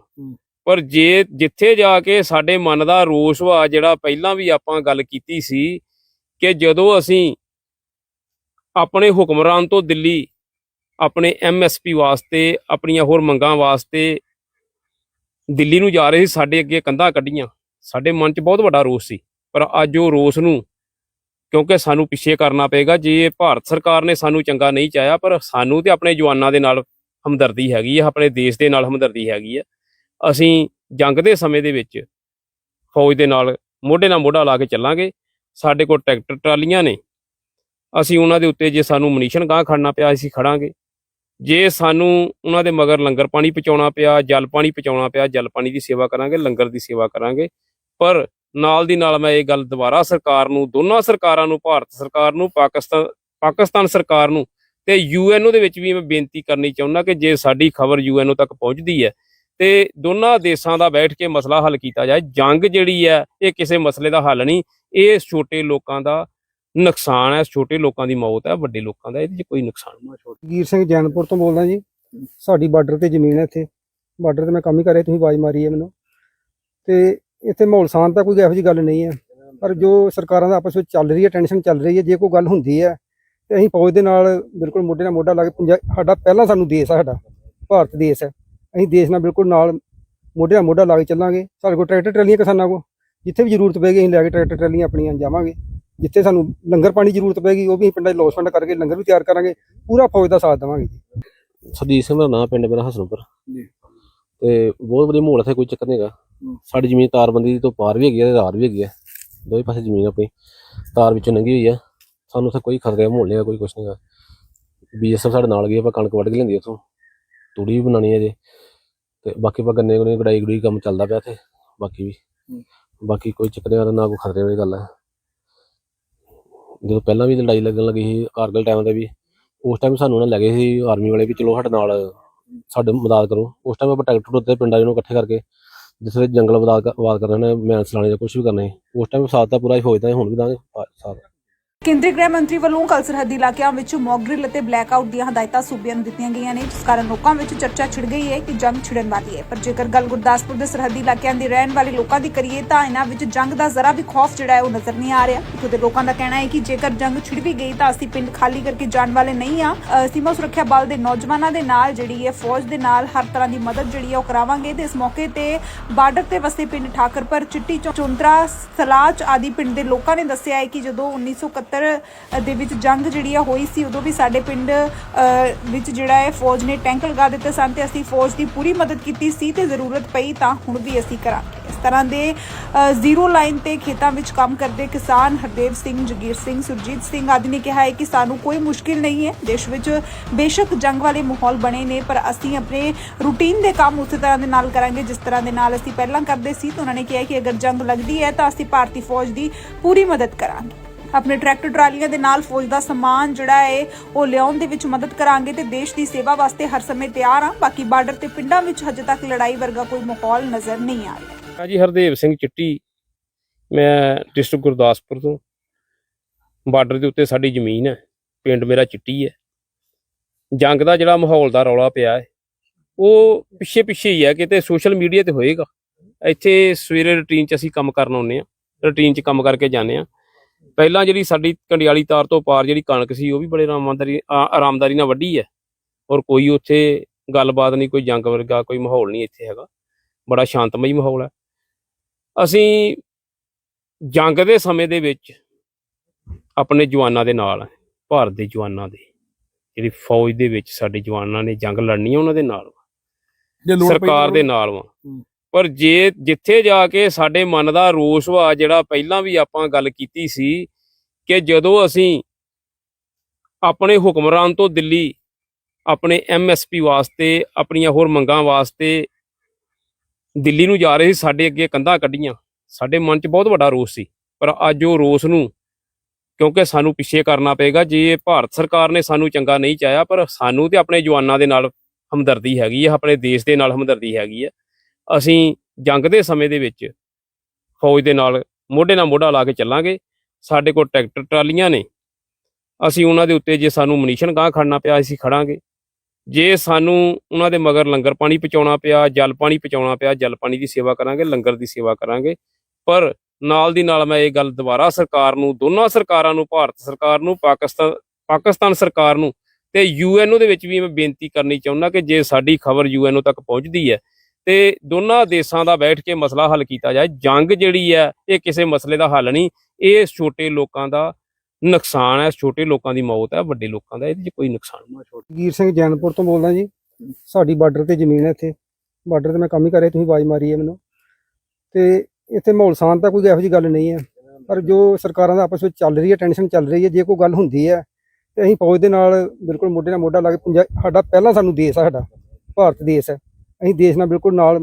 ਪਰ ਜੇ ਜਿੱਥੇ ਜਾ ਕੇ ਸਾਡੇ ਮਨ ਦਾ ਰੋਸ ਵਾ, ਜਿਹੜਾ ਪਹਿਲਾਂ ਵੀ ਆਪਾਂ ਗੱਲ ਕੀਤੀ ਸੀ ਕਿ ਜਦੋਂ ਅਸੀਂ ਆਪਣੇ ਹੁਕਮਰਾਨ ਤੋਂ ਦਿੱਲੀ ਆਪਣੇ ਐਮਐਸਪੀ ਵਾਸਤੇ, ਆਪਣੀਆਂ ਹੋਰ ਮੰਗਾਂ ਵਾਸਤੇ ਦਿੱਲੀ ਨੂੰ ਜਾ ਰਹੇ ਸੀ, ਸਾਡੇ ਅੱਗੇ ਕੰਧਾਂ ਕੱਢੀਆਂ, ਸਾਡੇ ਮਨ 'ਚ ਬਹੁਤ ਵੱਡਾ ਰੋਸ ਸੀ। ਪਰ ਅੱਜ ਉਹ ਰੋਸ ਨੂੰ, ਕਿਉਂਕਿ ਸਾਨੂੰ ਪਿੱਛੇ ਕਰਨਾ ਪਏਗਾ, ਜੇ ਭਾਰਤ ਸਰਕਾਰ ਨੇ ਸਾਨੂੰ ਚੰਗਾ ਨਹੀਂ ਚਾਹਿਆ, ਪਰ ਸਾਨੂੰ ਤੇ ਆਪਣੇ ਜਵਾਨਾਂ ਦੇ ਨਾਲ ਹਮਦਰਦੀ ਹੈਗੀ ਆ, ਆਪਣੇ ਦੇਸ਼ ਦੇ ਨਾਲ ਹਮਦਰਦੀ ਹੈਗੀ ਆ। ਅਸੀਂ ਜੰਗ ਦੇ ਸਮੇਂ ਦੇ ਵਿੱਚ ਫੌਜ ਦੇ ਨਾਲ ਮੋਢੇ ਨਾਲ ਮੋਢਾ ਲਾ ਕੇ ਚੱਲਾਂਗੇ। ਸਾਡੇ ਕੋਲ ਟਰੈਕਟਰ ਟਰਾਲੀਆਂ ਨੇ। ਅਸੀਂ ਉਹਨਾਂ ਦੇ ਉੱਤੇ ਜੇ ਸਾਨੂੰ ਮਨੀਸ਼ਨ ਗਾਂ ਖੜਨਾ ਪਿਆ ਅਸੀਂ ਖੜਾਂਗੇ। ਜੇ ਸਾਨੂੰ ਉਹਨਾਂ ਦੇ ਮਗਰ ਲੰਗਰ ਪਾਣੀ ਪਹੁੰਚਾਉਣਾ ਪਿਆ, ਜਲ ਪਾਣੀ ਪਹੁੰਚਾਉਣਾ ਪਿਆ, ਜਲ ਪਾਣੀ ਦੀ ਸੇਵਾ ਕਰਾਂਗੇ, ਲੰਗਰ ਦੀ ਸੇਵਾ ਕਰਾਂਗੇ। ਪਰ ਨਾਲ ਦੀ ਨਾਲ ਮੈਂ ਇਹ ਗੱਲ ਦੁਬਾਰਾ ਸਰਕਾਰ ਨੂੰ, ਦੋਨਾਂ ਸਰਕਾਰਾਂ ਨੂੰ, ਭਾਰਤ ਸਰਕਾਰ ਨੂੰ, ਪਾਕਿਸਤਾਨ ਪਾਕਿਸਤਾਨ ਸਰਕਾਰ ਨੂੰ ਤੇ ਯੂਐਨਓ ਦੇ ਵਿੱਚ ਵੀ ਮੈਂ ਬੇਨਤੀ ਕਰਨੀ ਚਾਹੁੰਦਾ ਕਿ ਜੇ ਸਾਡੀ ਖਬਰ ਯੂਐਨਓ ਤੱਕ ਪਹੁੰਚਦੀ ਹੈ ਤੇ ਦੋਨਾਂ ਦੇਸ਼ਾਂ ਦਾ ਬੈਠ ਕੇ ਮਸਲਾ ਹੱਲ ਕੀਤਾ ਜਾਏ। ਜੰਗ ਜਿਹੜੀ ਹੈ, ਇਹ ਕਿਸੇ ਮਸਲੇ ਦਾ ਹੱਲ ਨਹੀਂ। ਇਹ ਛੋਟੇ ਲੋਕਾਂ ਦਾ ਨੁਕਸਾਨ ਹੈ, ਛੋਟੇ ਲੋਕਾਂ ਦੀ ਮੌਤ ਹੈ, ਵੱਡੇ ਲੋਕਾਂ ਦਾ ਇਹਦੇ 'ਚ ਕੋਈ ਨੁਕਸਾਨ ਨਹੀਂ। ਵੀਰ ਸਿੰਘ ਜੈਨਪੁਰ ਤੋਂ ਬੋਲਦਾ ਜੀ। ਸਾਡੀ ਬਾਰਡਰ ਤੇ ਜ਼ਮੀਨ ਹੈ ਇੱਥੇ। ਬਾਰਡਰ ਤੇ ਮੈਂ ਕੰਮ ਹੀ ਕਰ ਰਿਹਾ, ਤੁਸੀਂ ਆਵਾਜ਼ ਮਾਰੀ ਹੈ ਮੈਨੂੰ। ਤੇ ਇੱਥੇ ਮਾਹੌਲ ਸ਼ਾਂਤ ਤਾਂ ਕੋਈ ਇਹੋ ਜਿਹੀ ਗੱਲ ਨਹੀਂ ਹੈ। ਪਰ ਜੋ ਸਰਕਾਰਾਂ ਦਾ ਆਪਸ ਵਿੱਚ ਚੱਲ ਰਹੀ ਹੈ, ਟੈਨਸ਼ਨ ਚੱਲ ਰਹੀ ਹੈ, ਜੇ ਕੋਈ ਗੱਲ ਹੁੰਦੀ ਹੈ, ਤੇ ਅਸੀਂ ਫੌਜ ਦੇ ਨਾਲ ਬਿਲਕੁਲ ਮੋਢੇ ਨਾਲ ਮੋਢਾ ਲਾ ਕੇ ਸਾਡਾ ਪਹਿਲਾਂ ਸਾਨੂੰ ਦੇਸ਼ ਆ ਸਾਡਾ, ਭਾਰਤ ਦੇਸ਼ ਹੈ। ਅਸੀਂ ਦੇਸ਼ ਨਾਲ ਬਿਲਕੁਲ ਨਾਲ ਮੋਢੇ ਨਾਲ ਮੋਢਾ ਲਾ ਕੇ ਚੱਲਾਂਗੇ। ਸਾਡੇ ਕੋਲ ਟਰੈਕਟਰ ਟਰਾਲੀਆਂ ਕਿਸਾਨਾਂ ਕੋਲ। ਜਿੱਥੇ ਵੀ ਜ਼ਰੂਰਤ ਪਏਗੀ ਅਸੀਂ ਲੈ ਕੇ ਟਰੈਕਟਰ ਟਰਾਲੀਆਂ ਆਪਣੀਆਂ ਜਾਵਾਂਗੇ। ਜਿੱਥੇ ਸਾਨੂੰ ਲੰਗਰ ਪਾਣੀ ਦੀ ਜ਼ਰੂਰਤ ਪਏਗੀ ਉਹ ਵੀ ਅਸੀਂ ਪਿੰਡਾਂ 'ਚ ਲੋਸਫੰਡ ਕਰਕੇ ਲੰਗਰ ਵੀ ਤਿਆਰ ਕਰਾਂਗੇ। ਪੂਰਾ ਫੌਜ ਦਾ ਸਾਥ ਦੇਵਾਂਗੇ ਜੀ। ਸਰਜੀਤ ਸਿੰਘ ਦਾ ਨਾਂ ਪਿੰਡ ਮੇਰਾ ਹਸਨਪੁਰ। ਜੀ। ਤੇ ਬਹੁਤ ਵਧੀਆ ਮਾਹੌਲ ਇੱਥੇ ਕੋਈ ਚੱਕਰ ਨਹੀਂ ਹੈਗਾ। ਸਾਡੀ ਜ਼ਮੀਨ ਤਾਰਬੰਦੀ ਤੋਂ ਪਾਰ ਵੀ ਹੈਗੀ ਹੈ ਤੇ ਰਾਰ ਵੀ ਹੈਗੀ ਹੈ ਦੋਵੇਂ ਪਾਸੇ ਜ਼ਮੀਨ ਆਪਣੀ। ਤਾਰ ਵਿੱਚੋਂ ਲੰਘੀ ਹੋਈ ਹੈ ਸਾਨੂੰ ਉੱਥੇ ਕੋਈ ਖਤਰੇ ਮਾਹੌਲ ਨਹੀਂ ਹੈਗਾ ਕੋਈ ਕੁਛ ਨਹੀਂ ਹੈਗਾ। ਬੀਐਸਐਫ ਸਾਡੇ ਨਾਲ ਗਈ ਆਪਾਂ ਕਣਕ ਵੱਢ ਕੇ ਲੈਂਦੀ ਉੱਥੋਂ। ਤੂੜੀ ਵੀ ਬਣਾਉਣੀ ਹੈ ਜੇ ਤੇ ਬਾਕੀ ਆਪਾਂ ਗੰਨੇ ਗੁੰਨੇ ਗੜਾਈ ਗੜੂਈ ਕੰਮ ਚੱਲਦਾ ਪਿਆ ਇੱਥੇ ਬਾਕੀ ਵੀ। ਬਾਕੀ ਕੋਈ ਚੱਕਰ ਨਾ ਕੋਈ ਖਤਰੇ ਵਾਲੀ ਗੱਲ ਹੈ ਜਦੋਂ ਪਹਿਲਾਂ ਵੀ ਲੜਾਈ ਲੱਗਣ ਲੱਗੀ ਸੀ ਕਾਰਗਲ ਟਾਈਮ ਤੇ ਵੀ ਉਸ ਟਾਈਮ ਸਾਨੂੰ ਉਹਨਾਂ ਲੈ ਗਏ ਸੀ ਆਰਮੀ ਵਾਲੇ ਵੀ ਚਲੋ ਸਾਡੇ ਨਾਲ ਸਾਡੇ ਮਦਦ ਕਰੋ। ਉਸ ਟਾਈਮ ਆਪਾਂ ਟਰੈਕਟਰ ਉੱਤੇ ਪਿੰਡਾਂ ਨੂੰ ਇਕੱਠੇ ਕਰਕੇ ਜਿਸ ਜੰਗਲ ਆਬਾਦ ਆਬਾਦ ਕਰਨਾ ਨੇ ਮੈਂਸ ਲਾਣੇ ਜਾਂ ਕੁਝ ਵੀ ਕਰਨਾ ਸੀ। ਉਸ ਟਾਈਮ ਸਾਥ ਤਾਂ ਪੂਰਾ ਹੀ ਫੌਜ ਹੁਣ ਵੀ ਦਾਂਗੇ ਸਾਥ। ਕੇਂਦਰੀ ਗ੍ਰਹਿ ਮੰਤਰੀ ਵੱਲੋਂ ਕੱਲ ਸਰਹੱਦੀ ਇਲਾਕਿਆਂ ਵਿੱਚ ਮੌਕ ਡਰਿਲ ਅਤੇ ਬਲੈਕਆਊਟ ਦੀਆਂ ਹਦਾਇਤਾਂ ਸੂਬਿਆਂ ਨੂੰ ਦਿੱਤੀਆਂ ਗਈਆਂ ਨੇ, ਜਿਸ ਕਾਰਨ ਲੋਕਾਂ ਵਿੱਚ ਚਰਚਾ ਛਿੜ ਗਈ ਹੈ ਕਿ ਜੰਗ ਛਿੜਨ ਵਾਲੀ ਹੈ। ਪਰ ਜੇਕਰ ਗੱਲ ਗੁਰਦਾਸਪੁਰ ਦੇ ਸਰਹੱਦੀ ਇਲਾਕਿਆਂ ਦੇ ਰਹਿਣ ਵਾਲੇ ਲੋਕਾਂ ਦੀ ਕਰੀਏ ਤਾਂ ਇਹਨਾਂ ਵਿੱਚ ਜੰਗ ਦਾ ਜ਼ਰਾ ਵੀ ਖੌਫ ਜਿਹੜਾ ਹੈ ਉਹ ਨਜ਼ਰ ਨਹੀਂ ਆ ਰਿਹਾ। ਇੱਥੋਂ ਲੋਕਾਂ ਦਾ ਕਹਿਣਾ ਹੈ ਕਿ ਜੇਕਰ ਜੰਗ ਛਿੜ ਵੀ ਗਈ ਤਾਂ ਅਸੀਂ ਪਿੰਡ ਖਾਲੀ ਕਰਕੇ ਜਾਣ ਵਾਲੇ ਨਹੀਂ ਆ ਸੀਮਾ ਸੁਰੱਖਿਆ ਬਲ ਦੇ ਨੌਜਵਾਨਾਂ ਦੇ ਨਾਲ ਜਿਹੜੀ ਹੈ ਫੌਜ ਦੇ ਨਾਲ ਹਰ ਤਰ੍ਹਾਂ ਦੀ ਮਦਦ ਜਿਹੜੀ ਹੈ ਉਹ ਕਰਾਵਾਂਗੇ ਤੇ ਇਸ ਮੌਕੇ ਤੇ ਬਾਰਡਰ ਤੇ ਵਸੇ ਪਿੰਡ ਠਾਕਰਪੁਰ, ਚਿੱਟੀ ਚੌਂਤਰਾ ਸਲਾਚ ਆਦਿ ਪਿੰਡ ਦੇ ਲੋਕਾਂ ਨੇ ਦੱਸਿਆ ਹੈ ਕਿ ਜਦੋਂ 1971 ਦੇ ਵਿੱਚ ਜੰਗ ਜਿਹੜੀ ਆ ਹੋਈ ਸੀ, ਉਦੋਂ ਵੀ ਸਾਡੇ ਪਿੰਡ ਵਿੱਚ ਜਿਹੜਾ ਹੈ ਫੌਜ ਨੇ ਟੈਂਕ ਲਗਾ ਦਿੱਤੇ ਸਨ ਤੇ ਅਸੀਂ ਫੌਜ ਦੀ ਪੂਰੀ ਮਦਦ ਕੀਤੀ ਸੀ ਤੇ ਜ਼ਰੂਰਤ ਪਈ ਤਾਂ ਹੁਣ ਵੀ ਅਸੀਂ ਕਰਾਂਗੇ। ਇਸ ਤਰ੍ਹਾਂ ਦੇ ਜ਼ੀਰੋ ਲਾਈਨ ਤੇ ਖੇਤਾਂ ਵਿੱਚ ਕੰਮ ਕਰਦੇ ਕਿਸਾਨ ਹਰਦੇਵ ਸਿੰਘ, ਜਗੀਰ ਸਿੰਘ, ਸੁਰਜੀਤ ਸਿੰਘ ਆਦਿ ਨੇ ਕਿਹਾ ਹੈ ਕਿ ਸਾਨੂੰ ਕੋਈ ਮੁਸ਼ਕਿਲ ਨਹੀਂ ਹੈ। ਦੇਸ਼ ਵਿੱਚ ਬੇਸ਼ੱਕ ਜੰਗ ਵਾਲੇ ਮਾਹੌਲ ਬਣੇ ਨੇ, ਪਰ ਅਸੀਂ ਆਪਣੇ ਰੂਟੀਨ ਦੇ ਕੰਮ ਉਸੇ ਤਰ੍ਹਾਂ ਦੇ ਨਾਲ ਕਰਾਂਗੇ, ਜਿਸ ਤਰ੍ਹਾਂ ਦੇ ਨਾਲ ਅਸੀਂ ਪਹਿਲਾਂ ਕਰਦੇ ਸੀ, ਤਾਂ ਉਹਨਾਂ ਨੇ ਕਿਹਾ ਕਿ ਅਗਰ ਜੰਗ ਲੱਗਦੀ ਹੈ ਤਾਂ ਅਸੀਂ ਭਾਰਤੀ ਫੌਜ ਦੀ ਪੂਰੀ ਮਦਦ ਕਰਾਂਗੇ। ਆਪਣੇ ਟਰੈਕਟਰ ਟਰਾਲੀਆਂ ਦੇ ਨਾਲ ਫੌਜ ਦਾ ਸਮਾਨ ਜਿਹੜਾ ਹੈ, ਉਹ ਲਿਆਉਣ ਦੇ ਵਿੱਚ ਮਦਦ ਕਰਾਂਗੇ ਤੇ ਦੇਸ਼ ਦੀ ਸੇਵਾ ਵਾਸਤੇ ਹਰ ਸਮੇਂ ਤਿਆਰ ਹਾਂ। ਬਾਕੀ ਬਾਰਡਰ ਤੇ ਪਿੰਡਾਂ ਵਿੱਚ ਹਜੇ ਤੱਕ ਲੜਾਈ ਵਰਗਾ ਕੋਈ ਮਾਹੌਲ ਨਜ਼ਰ ਨਹੀਂ ਆ ਰਿਹਾ। ਜੀ, ਹਰਦੇਵ ਸਿੰਘ ਚਿੱਟੀ, ਮੈਂ ਡਿਸਟ੍ਰਿਕਟ ਗੁਰਦਾਸਪੁਰ ਤੋਂ। ਬਾਰਡਰ ਦੇ ਉੱਤੇ ਸਾਡੀ ਜ਼ਮੀਨ ਹੈ, ਪਿੰਡ ਮੇਰਾ ਚਿੱਟੀ ਹੈ। ਜੰਗ ਦਾ ਜਿਹੜਾ ਮਾਹੌਲ ਦਾ ਰੌਲਾ ਪਿਆ ਹੈ, ਉਹ ਪਿੱਛੇ ਪਿੱਛੇ ਹੀ ਹੈ, ਕਿਤੇ ਸੋਸ਼ਲ ਮੀਡੀਆ ਤੇ ਹੋਏਗਾ। ਇੱਥੇ ਸਵੇਰੇ ਰੁਟੀਨ 'ਚ ਅਸੀਂ ਕੰਮ ਕਰਨ ਆਉਂਦੇ ਆ ਰੁਟੀਨ 'ਚ ਕੰਮ ਕਰਕੇ ਜਾਂਦੇ ਆ ਪਹਿਲਾਂ ਜਿਹੜੀ ਸਾਡੀ ਕੰਡਿਆਲੀ ਤਾਰ ਤੋਂ ਪਾਰ ਜਿਹੜੀ ਕਣਕ ਸੀ ਉਹ ਵੀ ਬੜੇ ਆਰਾਮਦਾਰੀ ਆਰਾਮਦਾਰੀ ਨਾਲ ਵੱਢੀ ਹੈ। ਔਰ ਕੋਈ ਉੱਥੇ ਗੱਲਬਾਤ ਨਹੀਂ ਕੋਈ ਜੰਗ ਵਰਗਾ ਕੋਈ ਮਾਹੌਲ ਨਹੀਂ ਇੱਥੇ ਹੈਗਾ। ਬੜਾ ਸ਼ਾਂਤਮਈ ਮਾਹੌਲ ਹੈ। ਅਸੀਂ ਜੰਗ ਦੇ ਸਮੇਂ ਦੇ ਵਿੱਚ ਆਪਣੇ ਜਵਾਨਾਂ ਦੇ ਨਾਲ ਭਾਰਤ ਦੇ ਜਵਾਨਾਂ ਦੇ। ਜਿਹੜੀ ਫੌਜ ਦੇ ਵਿੱਚ ਸਾਡੇ ਜਵਾਨਾਂ ਨੇ ਜੰਗ ਲੜਨੀ ਹੈ ਉਹਨਾਂ ਦੇ ਨਾਲ ਸਰਕਾਰ ਦੇ ਨਾਲ ਵਾ। ਪਰ ਜੇ ਜਿੱਥੇ ਜਾ ਕੇ ਸਾਡੇ ਮਨ ਦਾ ਰੋਸ ਵਾ, ਜਿਹੜਾ ਪਹਿਲਾਂ ਵੀ ਆਪਾਂ ਗੱਲ ਕੀਤੀ ਸੀ ਕਿ ਜਦੋਂ ਅਸੀਂ ਆਪਣੇ ਹੁਕਮਰਾਨ ਤੋਂ ਦਿੱਲੀ, ਆਪਣੇ ਐਮਐਸਪੀ ਵਾਸਤੇ, ਆਪਣੀਆਂ ਹੋਰ ਮੰਗਾਂ ਵਾਸਤੇ ਦਿੱਲੀ ਨੂੰ ਜਾ ਰਹੇ ਸੀ, ਸਾਡੇ ਅੱਗੇ ਕੰਧਾਂ ਕੱਢੀਆਂ, ਸਾਡੇ ਮਨ 'ਚ ਬਹੁਤ ਵੱਡਾ ਰੋਸ ਸੀ। ਪਰ ਅੱਜ ਉਹ ਰੋਸ ਨੂੰ, ਕਿਉਂਕਿ ਸਾਨੂੰ ਪਿੱਛੇ ਕਰਨਾ ਪਏਗਾ, ਜੇ ਭਾਰਤ ਸਰਕਾਰ ਨੇ ਸਾਨੂੰ ਚੰਗਾ ਨਹੀਂ ਚਾਹਿਆ, ਪਰ ਸਾਨੂੰ ਤੇ ਆਪਣੇ ਜਵਾਨਾਂ ਦੇ ਨਾਲ ਹਮਦਰਦੀ ਹੈਗੀ ਹੈ, ਆਪਣੇ ਦੇਸ਼ ਦੇ ਨਾਲ ਹਮਦਰਦੀ ਹੈਗੀ ਹੈ ਅਸੀਂ ਜੰਗ ਦੇ ਸਮੇਂ ਦੇ ਵਿੱਚ ਫੌਜ ਦੇ ਨਾਲ ਮੋਢੇ ਨਾਲ ਮੋਢਾ ਲਾ ਕੇ ਚੱਲਾਂਗੇ। ਸਾਡੇ ਕੋਲ ਟਰੈਕਟਰ ਟਰਾਲੀਆਂ ਨੇ। ਅਸੀਂ ਉਹਨਾਂ ਦੇ ਉੱਤੇ ਜੇ ਸਾਨੂੰ ਮਨੀਸ਼ਨ ਗਾਂ ਖੜਨਾ ਪਿਆ, ਅਸੀਂ ਖੜਾਂਗੇ। ਜੇ ਸਾਨੂੰ ਉਹਨਾਂ ਦੇ ਮਗਰ ਲੰਗਰ ਪਾਣੀ ਪਹੁੰਚਾਉਣਾ ਪਿਆ, ਜਲ ਪਾਣੀ ਪਹੁੰਚਾਉਣਾ ਪਿਆ, ਜਲ ਪਾਣੀ ਦੀ ਸੇਵਾ ਕਰਾਂਗੇ, ਲੰਗਰ ਦੀ ਸੇਵਾ ਕਰਾਂਗੇ। ਪਰ ਨਾਲ ਦੀ ਨਾਲ ਮੈਂ ਇਹ ਗੱਲ ਦੁਬਾਰਾ ਸਰਕਾਰ ਨੂੰ, ਦੋਨਾਂ ਸਰਕਾਰਾਂ ਨੂੰ, ਭਾਰਤ ਸਰਕਾਰ ਨੂੰ, ਪਾਕਿਸਤਾਨ ਪਾਕਿਸਤਾਨ ਸਰਕਾਰ ਨੂੰ ਤੇ ਯੂਐਨਓ ਦੇ ਵਿੱਚ ਵੀ ਮੈਂ ਬੇਨਤੀ ਕਰਨੀ ਚਾਹੁੰਦਾ ਕਿ ਜੇ ਸਾਡੀ ਖਬਰ ਯੂਐਨਓ ਤੱਕ ਪਹੁੰਚਦੀ ਹੈ ਤੇ ਦੋਨਾਂ ਦੇਸ਼ਾਂ ਦਾ ਬੈਠ ਕੇ ਮਸਲਾ ਹੱਲ ਕੀਤਾ ਜਾਏ। ਜੰਗ ਜਿਹੜੀ ਹੈ, ਇਹ ਕਿਸੇ ਮਸਲੇ ਦਾ ਹੱਲ ਨਹੀਂ। ਇਹ ਛੋਟੇ ਲੋਕਾਂ ਦਾ ਨੁਕਸਾਨ ਹੈ ਛੋਟੇ ਲੋਕਾਂ ਦੀ ਮੌਤ ਹੈ, ਵੱਡੇ ਲੋਕਾਂ ਦਾ, ਇਹਦੇ 'ਚ ਕੋਈ ਨੁਕਸਾਨ ਨਹੀਂ। ਵੀਰ ਸਿੰਘ ਜੈਨਪੁਰ ਤੋਂ ਬੋਲਦਾ ਜੀ। ਸਾਡੀ ਬਾਰਡਰ ਤੇ ਜ਼ਮੀਨ ਹੈ ਇੱਥੇ। ਬਾਰਡਰ ਤੇ ਮੈਂ ਕੰਮ ਹੀ ਕਰ ਰਿਹਾ, ਤੁਸੀਂ ਆਵਾਜ਼ ਮਾਰੀ ਹੈ ਮੈਨੂੰ। ਤੇ ਇੱਥੇ ਮਾਹੌਲ ਸ਼ਾਂਤ ਤਾਂ ਕੋਈ ਇਹੋ ਜਿਹੀ ਗੱਲ ਨਹੀਂ ਹੈ। ਪਰ ਜੋ ਸਰਕਾਰਾਂ ਦਾ ਆਪਸ ਵਿੱਚ ਚੱਲ ਰਹੀ ਹੈ, ਟੈਨਸ਼ਨ ਚੱਲ ਰਹੀ ਹੈ, ਜੇ ਕੋਈ ਗੱਲ ਹੁੰਦੀ ਹੈ, ਤੇ ਅਸੀਂ ਫੌਜ ਦੇ ਨਾਲ ਬਿਲਕੁਲ ਮੋਢੇ ਨਾਲ ਮੋਢਾ ਲਾ ਕੇ ਸਾਡਾ ਪਹਿਲਾਂ ਸਾਨੂੰ ਦੇਸ਼ ਆ, ਸਾਡਾ, ਭਾਰਤ ਦੇਸ਼ ਹੈ। ਅਸੀਂ ਦੇਸ਼ ਨਾਲ ਬਿਲਕੁਲ ਨਾਲ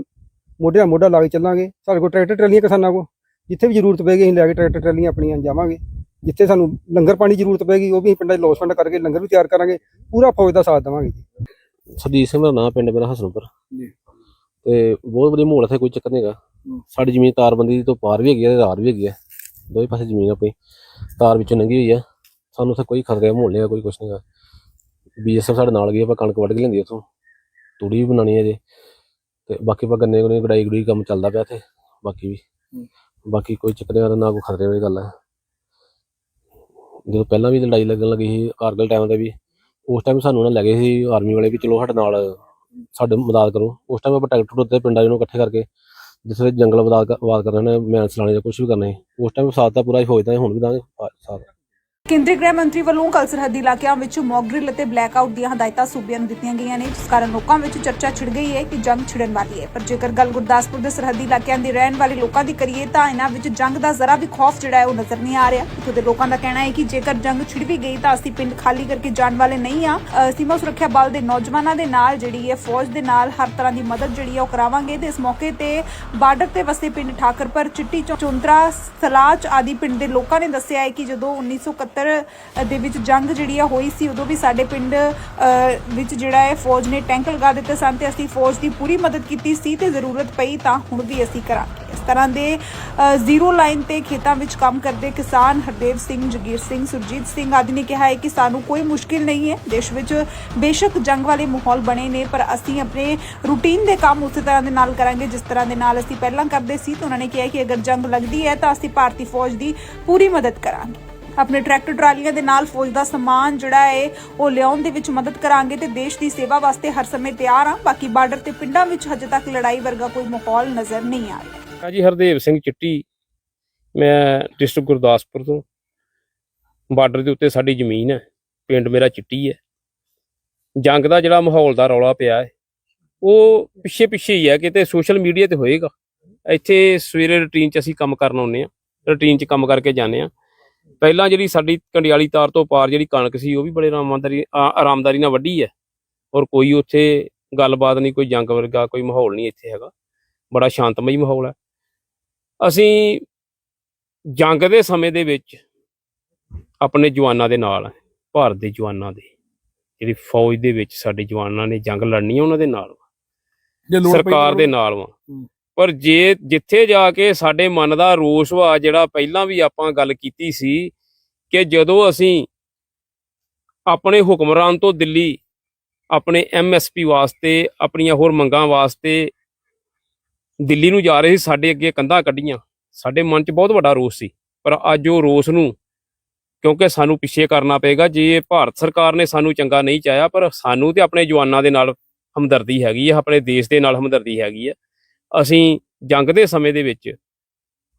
ਮੋਢੇ ਨਾਲ ਮੋਢਾ ਲਾ ਕੇ ਚੱਲਾਂਗੇ। ਸਾਡੇ ਕੋਲ ਟਰੈਕਟਰ ਟਰਾਲੀਆਂ ਕਿਸਾਨਾਂ ਕੋਲ। ਜਿੱਥੇ ਵੀ ਜ਼ਰੂਰਤ ਪਏਗੀ ਅਸੀਂ ਲੈ ਕੇ ਟਰੈਕਟਰ ਟਰਾਲੀਆਂ ਆਪਣੀਆਂ ਜਾਵਾਂਗੇ। ਜਿੱਥੇ ਸਾਨੂੰ ਲੰਗਰ ਪਾਣੀ ਦੀ ਜ਼ਰੂਰਤ ਪਏਗੀ ਉਹ ਵੀ ਅਸੀਂ ਪਿੰਡਾਂ 'ਚ ਲੋਸਮੈਂਟ ਕਰਕੇ ਲੰਗਰ ਵੀ ਤਿਆਰ ਕਰਾਂਗੇ। ਪੂਰਾ ਫੌਜ ਦਾ ਸਾਥ ਦੇਵਾਂਗੇ ਜੀ। ਸਰਜੀਤ ਸਿੰਘ ਦਾ ਨਾਮ ਪਿੰਡ ਮੇਰਾ ਹਸਨਪੁਰ। ਜੀ। ਤੇ ਬਹੁਤ ਵਧੀਆ ਮਾਹੌਲ ਇੱਥੇ ਕੋਈ ਚੱਕਰ ਨਹੀਂ ਹੈਗਾ। ਸਾਡੀ ਜ਼ਮੀਨ ਤਾਰਬੰਦੀ ਤੋਂ ਪਾਰ ਵੀ ਹੈਗੀ ਹੈ ਤੇ ਰਾਰ ਵੀ ਹੈਗੀ ਹੈ ਦੋਵੇਂ ਪਾਸੇ ਜ਼ਮੀਨ ਆਪਣੀ। ਤਾਰ ਵਿੱਚੋਂ ਲੰਘੀ ਹੋਈ ਹੈ ਸਾਨੂੰ ਉੱਥੇ ਕੋਈ ਖਤਰੇ ਮਾਹੌਲ ਨਹੀਂ ਹੈਗਾ ਕੋਈ ਕੁਛ ਨਹੀਂ ਹੈਗਾ। ਬੀਐਸਐਫ ਸਾਡੇ ਨਾਲ ਗਈ ਆਪਾਂ ਕਣਕ ਵੱਢ ਕੇ ਲੈਂਦੀ ਉੱਥੋਂ। ਤੂੜੀ ਵੀ ਬਣਾਉਣੀ ਹੈ ਜੇ ਤੇ ਬਾਕੀ ਆਪਾਂ ਗੰਨੇ ਗੁੰਨੇ ਗੜਾਈ ਗੜੂਈ ਕੰਮ ਚੱਲਦਾ ਪਿਆ ਇੱਥੇ ਬਾਕੀ ਵੀ। ਬਾਕੀ ਕੋਈ ਚੱਕਰ ਹੈਗਾ, ਨਾ ਕੋਈ ਖਤਰੇ ਵਾਲੀ ਗੱਲ ਹੈ ਜਦੋਂ ਪਹਿਲਾਂ ਵੀ ਲੜਾਈ ਲੱਗਣ ਲੱਗੀ ਸੀ ਕਾਰਗਲ ਟਾਈਮ ਤੇ ਵੀ ਉਸ ਟਾਈਮ ਸਾਨੂੰ ਨਾ ਲੱਗੇ ਸੀ ਆਰਮੀ ਵਾਲੇ ਵੀ ਚਲੋ ਸਾਡੇ ਨਾਲ ਸਾਡੇ ਮਦਦ ਕਰੋ। ਉਸ ਟਾਈਮ ਆਪਾਂ ਟਰੈਕਟਰ ਉੱਤੇ ਪਿੰਡਾਂ ਜਿਹਨੂੰ ਇਕੱਠੇ ਕਰਕੇ ਜਿਸ ਵੇਲੇ ਜੰਗਲ ਮਦਦ ਆਬਾਦ ਕਰਨਾ ਨੇ ਮੈਨ ਚਲਾਣੇ ਜਾਂ ਕੁਝ ਵੀ ਕਰਨਾ ਉਸ ਟਾਈਮ ਸਾਥ ਤਾਂ ਪੂਰਾ ਹੀ ਫੌਜ ਦਾ ਹੁਣ ਵੀ ਦਾਂਗੇ ਸਾਥ। ਕੇਂਦਰੀ ਗ੍ਰਹਿ ਮੰਤਰੀ ਵੱਲੋਂ ਕੱਲ ਸਰਹੱਦੀ ਇਲਾਕਿਆਂ ਵਿੱਚ ਮੌਕ ਡਰਿਲ ਅਤੇ ਬਲੈਕਆਊਟ ਦੀਆਂ ਹਦਾਇਤਾਂ ਸੂਬਿਆਂ ਨੂੰ ਦਿੱਤੀਆਂ ਗਈਆਂ ਨੇ, ਜਿਸ ਕਾਰਨ ਲੋਕਾਂ ਵਿੱਚ ਚਰਚਾ ਛਿੜ ਗਈ ਹੈ ਕਿ ਜੰਗ ਛਿੜਨ ਵਾਲੀ ਹੈ। ਪਰ ਜੇਕਰ ਗੱਲ ਗੁਰਦਾਸਪੁਰ ਦੇ ਸਰਹੱਦੀ ਇਲਾਕਿਆਂ ਦੇ ਰਹਿਣ ਵਾਲੇ ਲੋਕਾਂ ਦੀ ਕਰੀਏ ਤਾਂ ਇਹਨਾਂ ਵਿੱਚ ਜੰਗ ਦਾ ਜ਼ਰਾ ਵੀ ਖੌਫ ਜਿਹੜਾ ਹੈ ਉਹ ਨਜ਼ਰ ਨਹੀਂ ਆ ਰਿਹਾ। ਇੱਥੋਂ ਦੇ ਲੋਕਾਂ ਦਾ ਕਹਿਣਾ ਹੈ ਕਿ ਜੇਕਰ ਜੰਗ ਛਿੜ ਵੀ ਗਈ ਤਾਂ ਅਸੀਂ ਪਿੰਡ ਖਾਲੀ ਕਰਕੇ ਜਾਣ ਵਾਲੇ ਨਹੀਂ ਆ ਸੀਮਾ ਸੁਰੱਖਿਆ ਬਲ ਦੇ ਨੌਜਵਾਨਾਂ ਦੇ ਨਾਲ ਜਿਹੜੀ ਹੈ ਫੌਜ ਦੇ ਨਾਲ ਹਰ ਤਰ੍ਹਾਂ ਦੀ ਮਦਦ ਜਿਹੜੀ ਹੈ ਉਹ ਕਰਾਵਾਂਗੇ ਤੇ ਇਸ ਮੌਕੇ ਤੇ ਬਾਰਡਰ ਤੇ ਵਸੇ ਪਿੰਡ ਠਾਕਰਪੁਰ, ਚਿੱਟੀ ਚੌ- ਸਲਾਚ ਆਦਿ ਪਿੰਡ ਦੇ ਲੋਕਾਂ ਨੇ ਦੱਸਿਆ ਹੈ ਕਿ ਜਦੋਂ 1971 ਦੇ ਵਿੱਚ ਜੰਗ ਜਿਹੜੀ ਆ ਹੋਈ ਸੀ, ਉਦੋਂ ਵੀ ਸਾਡੇ ਪਿੰਡ ਵਿੱਚ ਜਿਹੜਾ ਹੈ ਫੌਜ ਨੇ ਟੈਂਕ ਲਗਾ ਦਿੱਤੇ ਸਨ ਤੇ ਅਸੀਂ ਫੌਜ ਦੀ ਪੂਰੀ ਮਦਦ ਕੀਤੀ ਸੀ ਤੇ ਜ਼ਰੂਰਤ ਪਈ ਤਾਂ ਹੁਣ ਵੀ ਅਸੀਂ ਕਰਾਂਗੇ। ਇਸ ਤਰ੍ਹਾਂ ਦੇ ਜ਼ੀਰੋ ਲਾਈਨ ਤੇ ਖੇਤਾਂ ਵਿੱਚ ਕੰਮ ਕਰਦੇ ਕਿਸਾਨ ਹਰਦੇਵ ਸਿੰਘ, ਜਗੀਰ ਸਿੰਘ, ਸੁਰਜੀਤ ਸਿੰਘ ਆਦਿ ਨੇ ਕਿਹਾ ਹੈ ਕਿ ਸਾਨੂੰ ਕੋਈ ਮੁਸ਼ਕਿਲ ਨਹੀਂ ਹੈ। ਦੇਸ਼ ਵਿੱਚ ਬੇਸ਼ੱਕ ਜੰਗ ਵਾਲੇ ਮਾਹੌਲ ਬਣੇ ਨੇ, ਪਰ ਅਸੀਂ ਆਪਣੇ ਰੂਟੀਨ ਦੇ ਕੰਮ ਉਸੇ ਤਰ੍ਹਾਂ ਦੇ ਨਾਲ ਕਰਾਂਗੇ, ਜਿਸ ਤਰ੍ਹਾਂ ਦੇ ਨਾਲ ਅਸੀਂ ਪਹਿਲਾਂ ਕਰਦੇ ਸੀ ਤਾਂ ਉਹਨਾਂ ਨੇ ਕਿਹਾ ਕਿ ਅਗਰ ਜੰਗ ਲੱਗਦੀ ਹੈ ਤਾਂ ਅਸੀਂ ਭਾਰਤੀ ਫੌਜ ਦੀ ਪੂਰੀ ਮਦਦ ਕਰਾਂਗੇ। ਆਪਣੇ ਟਰੈਕਟਰ ਟਰਾਲੀਆਂ ਦੇ ਨਾਲ ਫੌਜ ਦਾ ਸਮਾਨ ਜਿਹੜਾ ਹੈ, ਉਹ ਲਿਆਉਣ ਦੇ ਵਿੱਚ ਮਦਦ ਕਰਾਂਗੇ ਤੇ ਦੇਸ਼ ਦੀ ਸੇਵਾ ਵਾਸਤੇ ਹਰ ਸਮੇਂ ਤਿਆਰ ਹਾਂ। ਬਾਕੀ ਬਾਰਡਰ ਤੇ ਪਿੰਡਾਂ ਵਿੱਚ ਹਜੇ ਤੱਕ ਲੜਾਈ ਵਰਗਾ ਕੋਈ ਮਾਹੌਲ ਨਜ਼ਰ ਨਹੀਂ ਆ ਰਿਹਾ। ਜੀ ਹਰਦੇਵ ਸਿੰਘ ਚਿੱਟੀ, ਮੈਂ ਡਿਸਟ੍ਰਿਕਟ ਗੁਰਦਾਸਪੁਰ ਤੋਂ। ਬਾਰਡਰ ਦੇ ਉੱਤੇ ਸਾਡੀ ਜ਼ਮੀਨ ਹੈ, ਪਿੰਡ ਮੇਰਾ ਚਿੱਟੀ ਹੈ। ਜੰਗ ਦਾ ਜਿਹੜਾ ਮਾਹੌਲ ਦਾ ਰੌਲਾ ਪਿਆ ਹੈ, ਉਹ ਪਿੱਛੇ ਪਿੱਛੇ ਹੀ ਹੈ, ਕਿਤੇ ਸੋਸ਼ਲ ਮੀਡੀਆ ਤੇ ਹੋਏਗਾ। ਇੱਥੇ ਸਵੇਰੇ ਰੁਟੀਨ 'ਚ ਅਸੀਂ ਕੰਮ ਕਰਨ ਆਉਂਦੇ ਆ ਰੁਟੀਨ 'ਚ ਕੰਮ ਕਰਕੇ ਜਾਂਦੇ ਆ ਪਹਿਲਾਂ ਜਿਹੜੀ ਸਾਡੀ ਕੰਡਿਆਲੀ ਤਾਰ ਤੋਂ ਪਾਰ ਜਿਹੜੀ ਕਣਕ ਸੀ ਉਹ ਵੀ ਬੜੇ ਆਰਾਮਦਾਰੀ ਆਰਾਮਦਾਰੀ ਨਾਲ ਵੱਢੀ ਹੈ। ਔਰ ਕੋਈ ਉੱਥੇ ਗੱਲਬਾਤ ਨਹੀਂ ਕੋਈ ਜੰਗ ਵਰਗਾ ਕੋਈ ਮਾਹੌਲ ਨਹੀਂ ਇੱਥੇ ਹੈਗਾ। ਬੜਾ ਸ਼ਾਂਤਮਈ ਮਾਹੌਲ ਹੈ। ਅਸੀਂ ਜੰਗ ਦੇ ਸਮੇਂ ਦੇ ਵਿੱਚ ਆਪਣੇ ਜਵਾਨਾਂ ਦੇ ਨਾਲ ਭਾਰਤ ਦੇ ਜਵਾਨਾਂ ਦੇ ਜਿਹੜੀ ਫੌਜ ਦੇ ਵਿੱਚ ਸਾਡੇ ਜਵਾਨਾਂ ਨੇ ਜੰਗ ਲੜਨੀ ਹੈ ਉਹਨਾਂ ਦੇ ਨਾਲ ਸਰਕਾਰ ਦੇ ਨਾਲ ਵਾ। ਪਰ ਜੇ ਜਿੱਥੇ ਜਾ ਕੇ ਸਾਡੇ ਮਨ ਦਾ ਰੋਸ ਵਾ, ਜਿਹੜਾ ਪਹਿਲਾਂ ਵੀ ਆਪਾਂ ਗੱਲ ਕੀਤੀ ਸੀ ਕਿ ਜਦੋਂ ਅਸੀਂ ਆਪਣੇ ਹੁਕਮਰਾਨ ਤੋਂ ਦਿੱਲੀ ਆਪਣੇ ਐਮਐਸਪੀ ਵਾਸਤੇ, ਆਪਣੀਆਂ ਹੋਰ ਮੰਗਾਂ ਵਾਸਤੇ ਦਿੱਲੀ ਨੂੰ ਜਾ ਰਹੇ ਸੀ, ਸਾਡੇ ਅੱਗੇ ਕੰਧਾਂ ਕੱਢੀਆਂ, ਸਾਡੇ ਮਨ 'ਚ ਬਹੁਤ ਵੱਡਾ ਰੋਸ ਸੀ। ਪਰ ਅੱਜ ਉਹ ਰੋਸ ਨੂੰ ਕਿਉਂਕਿ ਸਾਨੂੰ ਪਿੱਛੇ ਕਰਨਾ ਪਏਗਾ, ਜੇ ਭਾਰਤ ਸਰਕਾਰ ਨੇ ਸਾਨੂੰ ਚੰਗਾ ਨਹੀਂ ਚਾਹਿਆ, ਪਰ ਸਾਨੂੰ ਤੇ ਆਪਣੇ ਜਵਾਨਾਂ ਦੇ ਨਾਲ ਹਮਦਰਦੀ ਹੈਗੀ ਹੈ ਆਪਣੇ ਦੇਸ਼ ਦੇ ਨਾਲ ਹਮਦਰਦੀ ਹੈਗੀ ਹੈ ਅਸੀਂ ਜੰਗ ਦੇ ਸਮੇਂ ਦੇ ਵਿੱਚ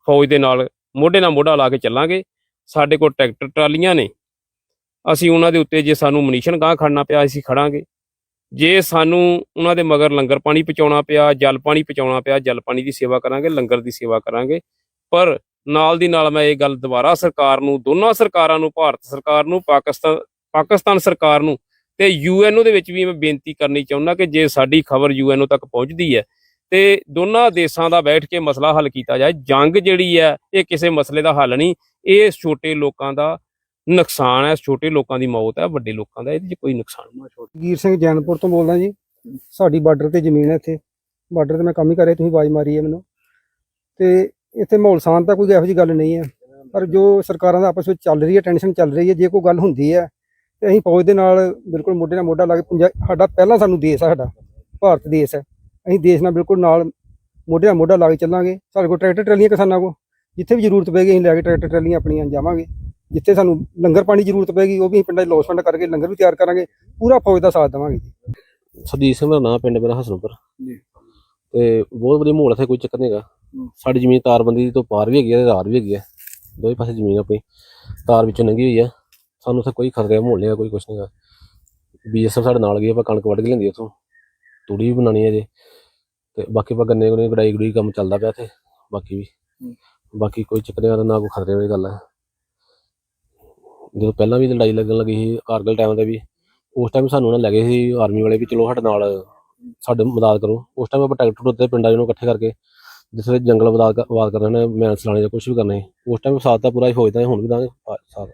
ਫੌਜ ਦੇ ਨਾਲ ਮੋਢੇ ਨਾਲ ਮੋਢਾ ਲਾ ਕੇ ਚੱਲਾਂਗੇ। ਸਾਡੇ ਕੋਲ ਟਰੈਕਟਰ ਟਰਾਲੀਆਂ ਨੇ। ਅਸੀਂ ਉਹਨਾਂ ਦੇ ਉੱਤੇ ਜੇ ਸਾਨੂੰ ਮਨੀਸ਼ਨ ਗਾਂ ਖੜਨਾ ਪਿਆ, ਅਸੀਂ ਖੜਾਂਗੇ। ਜੇ ਸਾਨੂੰ ਉਹਨਾਂ ਦੇ ਮਗਰ ਲੰਗਰ ਪਾਣੀ ਪਹੁੰਚਾਉਣਾ ਪਿਆ, ਜਲ ਪਾਣੀ ਪਹੁੰਚਾਉਣਾ ਪਿਆ, ਜਲ ਪਾਣੀ ਦੀ ਸੇਵਾ ਕਰਾਂਗੇ, ਲੰਗਰ ਦੀ ਸੇਵਾ ਕਰਾਂਗੇ। ਪਰ ਨਾਲ ਦੀ ਨਾਲ ਮੈਂ ਇਹ ਗੱਲ ਦੁਬਾਰਾ ਸਰਕਾਰ ਨੂੰ, ਦੋਨਾਂ ਸਰਕਾਰਾਂ ਨੂੰ, ਭਾਰਤ ਸਰਕਾਰ ਨੂੰ, ਪਾਕਿਸਤਾਨ ਪਾਕਿਸਤਾਨ ਸਰਕਾਰ ਨੂੰ ਤੇ ਯੂਐਨਓ ਦੇ ਵਿੱਚ ਵੀ ਮੈਂ ਬੇਨਤੀ ਕਰਨੀ ਚਾਹੁੰਦਾ ਕਿ ਜੇ ਸਾਡੀ ਖਬਰ ਯੂਐਨਓ ਤੱਕ ਪਹੁੰਚਦੀ ਹੈ ਤੇ ਦੋਨਾਂ ਦੇਸ਼ਾਂ ਦਾ ਬੈਠ ਕੇ ਮਸਲਾ ਹੱਲ ਕੀਤਾ ਜਾਏ। ਜੰਗ ਜਿਹੜੀ ਹੈ, ਇਹ ਕਿਸੇ ਮਸਲੇ ਦਾ ਹੱਲ ਨਹੀਂ। ਇਹ ਛੋਟੇ ਲੋਕਾਂ ਦਾ ਨੁਕਸਾਨ ਹੈ, ਛੋਟੇ ਲੋਕਾਂ ਦੀ ਮੌਤ ਹੈ, ਵੱਡੇ ਲੋਕਾਂ ਦਾ ਇਹਦੇ 'ਚ ਕੋਈ ਨੁਕਸਾਨ ਨਹੀਂ। ਵੀਰ ਸਿੰਘ ਜੈਨਪੁਰ ਤੋਂ ਬੋਲਦਾ ਜੀ। ਸਾਡੀ ਬਾਰਡਰ ਤੇ ਜ਼ਮੀਨ ਹੈ ਇੱਥੇ। ਬਾਰਡਰ ਤੇ ਮੈਂ ਕੰਮ ਹੀ ਕਰ ਰਿਹਾ, ਤੁਸੀਂ ਆਵਾਜ਼ ਮਾਰੀ ਹੈ ਮੈਨੂੰ। ਤੇ ਇੱਥੇ ਮਾਹੌਲ ਸ਼ਾਂਤ ਤਾਂ ਕੋਈ ਇਹੋ ਜਿਹੀ ਗੱਲ ਨਹੀਂ ਹੈ। ਪਰ ਜੋ ਸਰਕਾਰਾਂ ਦਾ ਆਪਸ ਵਿੱਚ ਚੱਲ ਰਹੀ ਹੈ, ਟੈਨਸ਼ਨ ਚੱਲ ਰਹੀ ਹੈ, ਜੇ ਕੋਈ ਗੱਲ ਹੁੰਦੀ ਹੈ, ਤੇ ਅਸੀਂ ਫੌਜ ਦੇ ਨਾਲ ਬਿਲਕੁਲ ਮੋਢੇ ਨਾਲ ਮੋਢਾ ਲਾ ਕੇ ਸਾਡਾ ਪਹਿਲਾਂ ਸਾਨੂੰ ਦੇਸ਼ ਹੈ, ਸਾਡਾ ਭਾਰਤ ਦੇਸ਼ ਹੈ। ਅਸੀਂ ਦੇਸ਼ ਨਾਲ ਬਿਲਕੁਲ ਨਾਲ ਮੋਢੇ ਨਾਲ ਮੋਢਾ ਲਾ ਕੇ ਚੱਲਾਂਗੇ। ਸਾਡੇ ਕੋਲ ਟਰੈਕਟਰ ਟਰਾਲੀਆਂ ਕਿਸਾਨਾਂ ਕੋਲ ਜਿੱਥੇ ਵੀ ਜ਼ਰੂਰਤ ਪਏਗੀ ਅਸੀਂ ਲੈ ਕੇ ਟਰੈਕਟਰ ਟਰਾਲੀਆਂ ਆਪਣੀਆਂ ਜਾਵਾਂਗੇ। ਜਿੱਥੇ ਸਾਨੂੰ ਲੰਗਰ ਪਾਣੀ ਦੀ ਜ਼ਰੂਰਤ ਪਏਗੀ ਉਹ ਵੀ ਅਸੀਂ ਪਿੰਡਾਂ 'ਚ ਲੋਸਮੈਂਟ ਕਰਕੇ ਲੰਗਰ ਵੀ ਤਿਆਰ ਕਰਾਂਗੇ। ਪੂਰਾ ਫੌਜ ਦਾ ਸਾਥ ਦੇਵਾਂਗੇ ਜੀ। ਸਰਜੀਤ ਸਿੰਘ ਮੇਰਾ ਨਾਮ ਪਿੰਡ ਮੇਰਾ ਹਸਨਪੁਰ। ਜੀ। ਤੇ ਬਹੁਤ ਵਧੀਆ ਮਾਹੌਲ ਇੱਥੇ ਕੋਈ ਚੱਕਰ ਨਹੀਂ ਹੈਗਾ। ਸਾਡੀ ਜ਼ਮੀਨ ਤਾਰਬੰਦੀ ਤੋਂ ਪਾਰ ਵੀ ਹੈਗੀ ਹੈ ਤੇ ਰਾਰ ਵੀ ਹੈਗੀ ਹੈ ਦੋਵੇਂ ਪਾਸੇ ਜ਼ਮੀਨ ਆਪਣੀ। ਤਾਰ ਵਿੱਚੋਂ ਲੰਘੀ ਹੋਈ ਹੈ ਸਾਨੂੰ ਉੱਥੇ ਕੋਈ ਖਤਰੇ ਦਾ ਮਾਹੌਲ ਨਹੀਂ ਹੈਗਾ ਕੋਈ ਕੁਛ ਨਹੀਂ ਹੈਗਾ। ਬੀਐਸਐਫ ਸਾਡੇ ਨਾਲ ਗਈ ਆਪਾਂ ਕਣਕ ਵੱਢ ਕੇ ਲੈਂਦੀ ਉੱਥੋਂ। ਤੂੜੀ ਵੀ ਬਣਾਉਣੀ ਹੈ ਜੇ ਤੇ ਬਾਕੀ ਆਪਾਂ ਗੰਨੇ ਗੁੰਨੇ ਗੜਾਈ ਗੜੂਈ ਕੰਮ ਚੱਲਦਾ ਪਿਆ ਇੱਥੇ ਬਾਕੀ ਵੀ। ਬਾਕੀ ਕੋਈ ਚੱਕਰ ਹੈਗਾ ਨਾ ਕੋਈ ਖਤਰੇ ਵਾਲੀ ਗੱਲ ਹੈ। ਜਦੋਂ ਪਹਿਲਾਂ ਵੀ ਲੜਾਈ ਲੱਗਣ ਲੱਗੀ ਸੀ ਕਾਰਗਲ ਟਾਈਮ ਤੇ ਵੀ ਉਸ ਟਾਈਮ ਸਾਨੂੰ ਉਹਨਾਂ ਲੈ ਗਏ ਸੀ ਆਰਮੀ ਵਾਲੇ ਵੀ ਚਲੋ ਸਾਡੇ ਨਾਲ ਸਾਡੇ ਮਦਦ ਕਰੋ। ਉਸ ਟਾਈਮ ਆਪਾਂ ਟਰੈਕਟਰ ਉੱਤੇ ਪਿੰਡਾਂ ਨੂੰ ਇਕੱਠੇ ਕਰਕੇ ਜਿਸ ਵੇਲੇ ਜੰਗਲ ਆਬਾਦ ਕਰਨਾ ਨੇ ਮੈਨ ਚਲਾਣੇ ਜਾਂ ਕੁਝ ਵੀ ਕਰਨਾ ਉਸ ਟਾਈਮ ਸਾਥ ਤਾਂ ਪੂਰਾ ਹੀ ਹੋ ਜਾਂਦਾ ਹੁਣ ਵੀ ਦਾਂਗੇ ਸਾਥ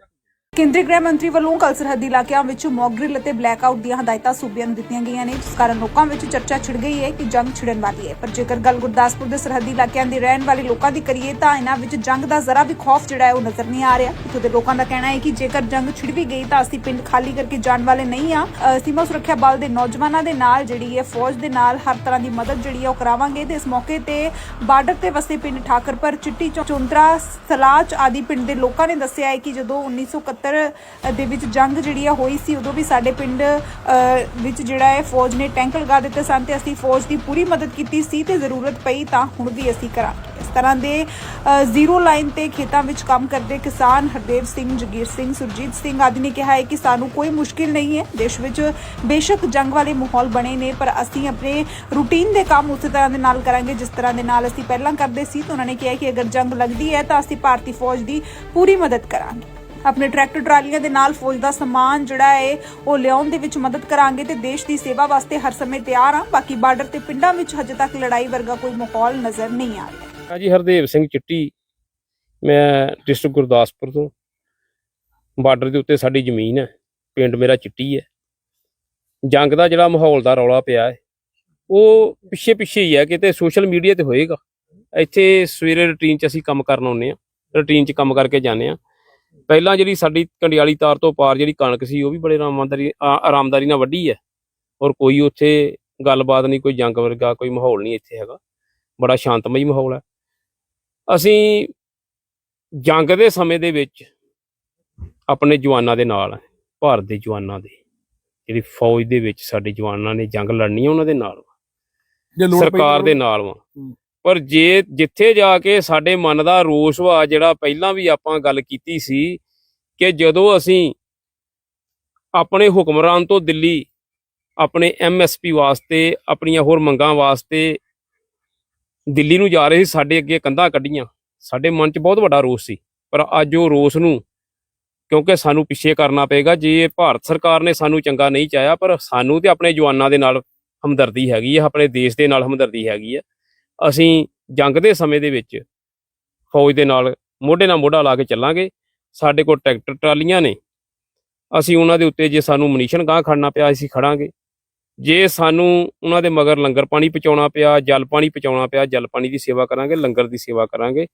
ਕੇਂਦਰੀ ਗ੍ਰਹਿ ਮੰਤਰੀ ਵੱਲੋਂ ਕੱਲ ਸਰਹੱਦੀ ਇਲਾਕਿਆਂ ਵਿੱਚ ਮੌਕ ਡਰਿਲ ਅਤੇ ਬਲੈਕਆਊਟ ਦੀਆਂ ਹਦਾਇਤਾਂ ਸੂਬਿਆਂ ਨੂੰ ਦਿੱਤੀਆਂ ਗਈਆਂ ਨੇ, ਜਿਸ ਕਾਰਨ ਲੋਕਾਂ ਵਿੱਚ ਚਰਚਾ ਛਿੜ ਗਈ ਹੈ ਕਿ ਜੰਗ ਛਿੜਨ ਵਾਲੀ ਹੈ। ਪਰ ਜੇਕਰ ਗੱਲ ਗੁਰਦਾਸਪੁਰ ਦੇ ਸਰਹੱਦੀ ਇਲਾਕਿਆਂ ਦੇ ਰਹਿਣ ਵਾਲੇ ਲੋਕਾਂ ਦੀ ਕਰੀਏ ਤਾਂ ਇਹਨਾਂ ਵਿੱਚ ਜੰਗ ਦਾ ਜ਼ਰਾ ਵੀ ਖੌਫ ਜਿਹੜਾ ਹੈ ਉਹ ਨਜ਼ਰ ਨਹੀਂ ਆ ਰਿਹਾ। ਇੱਥੋਂ ਦੇ ਲੋਕਾਂ ਦਾ ਕਹਿਣਾ ਹੈ ਕਿ ਜੇਕਰ ਜੰਗ ਛਿੜ ਵੀ ਗਈ ਤਾਂ ਅਸੀਂ ਪਿੰਡ ਖਾਲੀ ਕਰਕੇ ਜਾਣ ਵਾਲੇ ਨਹੀਂ ਆ ਸੀਮਾ ਸੁਰੱਖਿਆ ਬਲ ਦੇ ਨੌਜਵਾਨਾਂ ਦੇ ਨਾਲ ਜਿਹੜੀ ਹੈ ਫੌਜ ਦੇ ਨਾਲ ਹਰ ਤਰ੍ਹਾਂ ਦੀ ਮਦਦ ਜਿਹੜੀ ਹੈ ਉਹ ਕਰਾਵਾਂਗੇ। ਤੇ ਇਸ ਮੌਕੇ ਤੇ ਬਾਰਡਰ ਤੇ ਵਸੇ ਪਿੰਡ ਠਾਕਰਪੁਰ ਚਿੱਟੀ ਚੌ- ਚੁੰਤਰਾ, ਸਲਾਚ ਆਦਿ ਪਿੰਡ ਦੇ ਲੋਕਾਂ ਨੇ ਦੱਸਿਆ ਹੈ ਕਿ ਜਦੋਂ 1971 ਦੇ ਵਿੱਚ ਜੰਗ ਜਿਹੜੀ ਆ ਹੋਈ ਸੀ, ਉਦੋਂ ਵੀ ਸਾਡੇ ਪਿੰਡ ਵਿੱਚ ਜਿਹੜਾ ਹੈ ਫੌਜ ਨੇ ਟੈਂਕ ਲਗਾ ਦਿੱਤੇ ਸਨ ਤੇ ਅਸੀਂ ਫੌਜ ਦੀ ਪੂਰੀ ਮਦਦ ਕੀਤੀ ਸੀ ਤੇ ਜ਼ਰੂਰਤ ਪਈ ਤਾਂ ਹੁਣ ਵੀ ਅਸੀਂ ਕਰਾਂਗੇ। ਇਸ ਤਰ੍ਹਾਂ ਦੇ ਜ਼ੀਰੋ ਲਾਈਨ ਤੇ ਖੇਤਾਂ ਵਿੱਚ ਕੰਮ ਕਰਦੇ ਕਿਸਾਨ ਹਰਦੇਵ ਸਿੰਘ, ਜਗੀਰ ਸਿੰਘ, ਸੁਰਜੀਤ ਸਿੰਘ ਆਦਿ ਨੇ ਕਿਹਾ ਹੈ ਕਿ ਸਾਨੂੰ ਕੋਈ ਮੁਸ਼ਕਿਲ ਨਹੀਂ ਹੈ। ਦੇਸ਼ ਵਿੱਚ ਬੇਸ਼ੱਕ ਜੰਗ ਵਾਲੇ ਮਾਹੌਲ ਬਣੇ ਨੇ, ਪਰ ਅਸੀਂ ਆਪਣੇ ਰੂਟੀਨ ਦੇ ਕੰਮ ਉਸੇ ਤਰ੍ਹਾਂ ਦੇ ਨਾਲ ਕਰਾਂਗੇ, ਜਿਸ ਤਰ੍ਹਾਂ ਦੇ ਨਾਲ ਅਸੀਂ ਪਹਿਲਾਂ ਕਰਦੇ ਸੀ, ਤਾਂ ਉਹਨਾਂ ਨੇ ਕਿਹਾ ਕਿ ਅਗਰ ਜੰਗ ਲੱਗਦੀ ਹੈ ਤਾਂ ਅਸੀਂ ਭਾਰਤੀ ਫੌਜ ਦੀ ਪੂਰੀ ਮਦਦ ਕਰਾਂਗੇ। ਆਪਣੇ ਟਰੈਕਟਰ ਟਰਾਲੀਆਂ ਦੇ ਨਾਲ ਫੌਜ ਦਾ ਸਮਾਨ ਜਿਹੜਾ ਹੈ, ਉਹ ਲਿਆਉਣ ਦੇ ਵਿੱਚ ਮਦਦ ਕਰਾਂਗੇ ਤੇ ਦੇਸ਼ ਦੀ ਸੇਵਾ ਵਾਸਤੇ ਹਰ ਸਮੇਂ ਤਿਆਰ ਆ ਬਾਕੀ ਬਾਰਡਰ ਤੇ ਪਿੰਡਾਂ ਵਿੱਚ ਹਜੇ ਤੱਕ ਲੜਾਈ ਵਰਗਾ ਕੋਈ ਮਾਹੌਲ ਨਜ਼ਰ ਨਹੀਂ ਆ ਰਿਹਾ। ਜੀ ਹਰਦੇਵ ਸਿੰਘ ਚਿੱਟੀ, ਮੈਂ ਡਿਸਟ੍ਰਿਕਟ ਗੁਰਦਾਸਪੁਰ ਤੋਂ। ਬਾਰਡਰ ਦੇ ਉੱਤੇ ਸਾਡੀ ਜ਼ਮੀਨ ਹੈ, ਪਿੰਡ ਮੇਰਾ ਚਿੱਟੀ ਹੈ। ਜੰਗ ਦਾ ਜਿਹੜਾ ਮਾਹੌਲ ਦਾ ਰੌਲਾ ਪਿਆ ਹੈ, ਉਹ ਪਿੱਛੇ ਪਿੱਛੇ ਹੀ ਹੈ, ਕਿਤੇ ਸੋਸ਼ਲ ਮੀਡੀਆ ਤੇ ਹੋਏਗਾ। ਇੱਥੇ ਸਵੇਰੇ ਰੁਟੀਨ 'ਚ ਅਸੀਂ ਕੰਮ ਕਰਨ ਆਉਂਦੇ ਆ ਰੁਟੀਨ 'ਚ ਕੰਮ ਕਰਕੇ ਜਾਂਦੇ ਆ ਪਹਿਲਾਂ ਜਿਹੜੀ ਸਾਡੀ ਕੰਡਿਆਲੀ ਤਾਰ ਤੋਂ ਪਾਰ ਜਿਹੜੀ ਕਣਕ ਸੀ ਉਹ ਵੀ ਬੜੇ ਆਰਾਮਦਾਰੀ ਆਰਾਮਦਾਰੀ ਨਾਲ ਵੱਢੀ ਹੈ। ਔਰ ਕੋਈ ਉੱਥੇ ਗੱਲਬਾਤ ਨਹੀਂ ਕੋਈ ਜੰਗ ਵਰਗਾ ਕੋਈ ਮਾਹੌਲ ਨਹੀਂ ਇੱਥੇ ਹੈਗਾ। ਬੜਾ ਸ਼ਾਂਤਮਈ ਮਾਹੌਲ ਹੈ। ਅਸੀਂ ਜੰਗ ਦੇ ਸਮੇਂ ਦੇ ਵਿੱਚ ਆਪਣੇ ਜਵਾਨਾਂ ਦੇ ਨਾਲ ਭਾਰਤ ਦੇ ਜਵਾਨਾਂ ਦੇ ਜਿਹੜੀ ਫੌਜ ਦੇ ਵਿੱਚ ਸਾਡੇ ਜਵਾਨਾਂ ਨੇ ਜੰਗ ਲੜਨੀ ਹੈ ਉਹਨਾਂ ਦੇ ਨਾਲ ਸਰਕਾਰ ਦੇ ਨਾਲ ਵਾ। ਪਰ ਜੇ ਜਿੱਥੇ ਜਾ ਕੇ ਸਾਡੇ ਮਨ ਦਾ ਰੋਸ ਵਾ, ਜਿਹੜਾ ਪਹਿਲਾਂ ਵੀ ਆਪਾਂ ਗੱਲ ਕੀਤੀ ਸੀ ਕਿ ਜਦੋਂ ਅਸੀਂ ਆਪਣੇ ਹੁਕਮਰਾਨ ਤੋਂ ਦਿੱਲੀ ਆਪਣੇ ਐਮਐਸਪੀ ਵਾਸਤੇ, ਆਪਣੀਆਂ ਹੋਰ ਮੰਗਾਂ ਵਾਸਤੇ ਦਿੱਲੀ ਨੂੰ ਜਾ ਰਹੇ ਸੀ, ਸਾਡੇ ਅੱਗੇ ਕੰਧਾਂ ਕੱਢੀਆਂ, ਸਾਡੇ ਮਨ 'ਚ ਬਹੁਤ ਵੱਡਾ ਰੋਸ ਸੀ। ਪਰ ਅੱਜ ਉਹ ਰੋਸ ਨੂੰ ਕਿਉਂਕਿ ਸਾਨੂੰ ਪਿੱਛੇ ਕਰਨਾ ਪਏਗਾ, ਜੇ ਭਾਰਤ ਸਰਕਾਰ ਨੇ ਸਾਨੂੰ ਚੰਗਾ ਨਹੀਂ ਚਾਹਿਆ, ਪਰ ਸਾਨੂੰ ਤੇ ਆਪਣੇ ਜਵਾਨਾਂ ਦੇ ਨਾਲ ਹਮਦਰਦੀ ਹੈਗੀ ਹੈ ਆਪਣੇ ਦੇਸ਼ ਦੇ ਨਾਲ ਹਮਦਰਦੀ ਹੈਗੀ ਹੈ ਅਸੀਂ ਜੰਗ ਦੇ ਸਮੇਂ ਦੇ ਵਿੱਚ ਫੌਜ ਦੇ ਨਾਲ ਮੋਢੇ ਨਾਲ ਮੋਢਾ ਲਾ ਕੇ ਚੱਲਾਂਗੇ। ਸਾਡੇ ਕੋਲ ਟਰੈਕਟਰ ਟਰਾਲੀਆਂ ਨੇ। ਅਸੀਂ ਉਹਨਾਂ ਦੇ ਉੱਤੇ ਜੇ ਸਾਨੂੰ ਮਨੀਸ਼ਨ ਗਾਂ ਖੜਨਾ ਪਿਆ, ਅਸੀਂ ਖੜਾਂਗੇ। ਜੇ ਸਾਨੂੰ ਉਹਨਾਂ ਦੇ ਮਗਰ ਲੰਗਰ ਪਾਣੀ ਪਹੁੰਚਾਉਣਾ ਪਿਆ, ਜਲ ਪਾਣੀ ਪਹੁੰਚਾਉਣਾ ਪਿਆ, ਜਲ ਪਾਣੀ ਦੀ ਸੇਵਾ ਕਰਾਂਗੇ, ਲੰਗਰ ਦੀ ਸੇਵਾ ਕਰਾਂਗੇ।